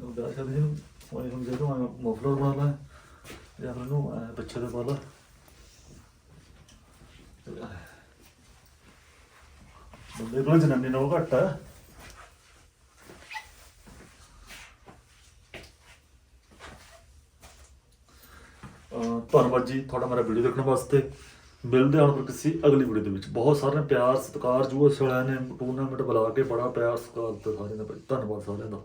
ਉਹ ਦਾ ਸ਼ਾਦੀ ਨੂੰ ਉਹ ਹੁਣ ਜਦੋਂ ਮਫਲਰ ਬਣਾ ਲਾ ਜਾਂ ਫਿਰ ਐਂ ਪਿੱਛੇ ਦੇ ਪਾ ਲਾ। ਬੰਦੇ ਕੋਲ ਜਨਾਨੀ ਨਾਲੋਂ ਘੱਟ ਆ। ਧੰਨਵਾਦ ਜੀ ਤੁਹਾਡਾ ਮੇਰਾ ਵੀਡੀਓ ਦੇਖਣ ਵਾਸਤੇ ਮਿਲਦੇ ਹਾਂ ਹੁਣ ਕਿਸੇ ਅਗਲੀ ਵੀਡੀਓ ਦੇ ਵਿੱਚ। ਬਹੁਤ ਸਾਰਿਆਂ ਨੇ ਪਿਆਰ, ਸਤਿਕਾਰ ਜੋ ਵਾਲਿਆਂ ਨੇ ਟੂਰਨਾਮੈਂਟ ਬੁਲਾ ਕੇ ਬੜਾ ਪਿਆਰ, ਸਤਿਕਾਰ ਦਿੱਤਾ ਸਾਰਿਆਂ ਦਾ ਭਾਈ, ਧੰਨਵਾਦ ਸਾਰਿਆਂ ਦਾ।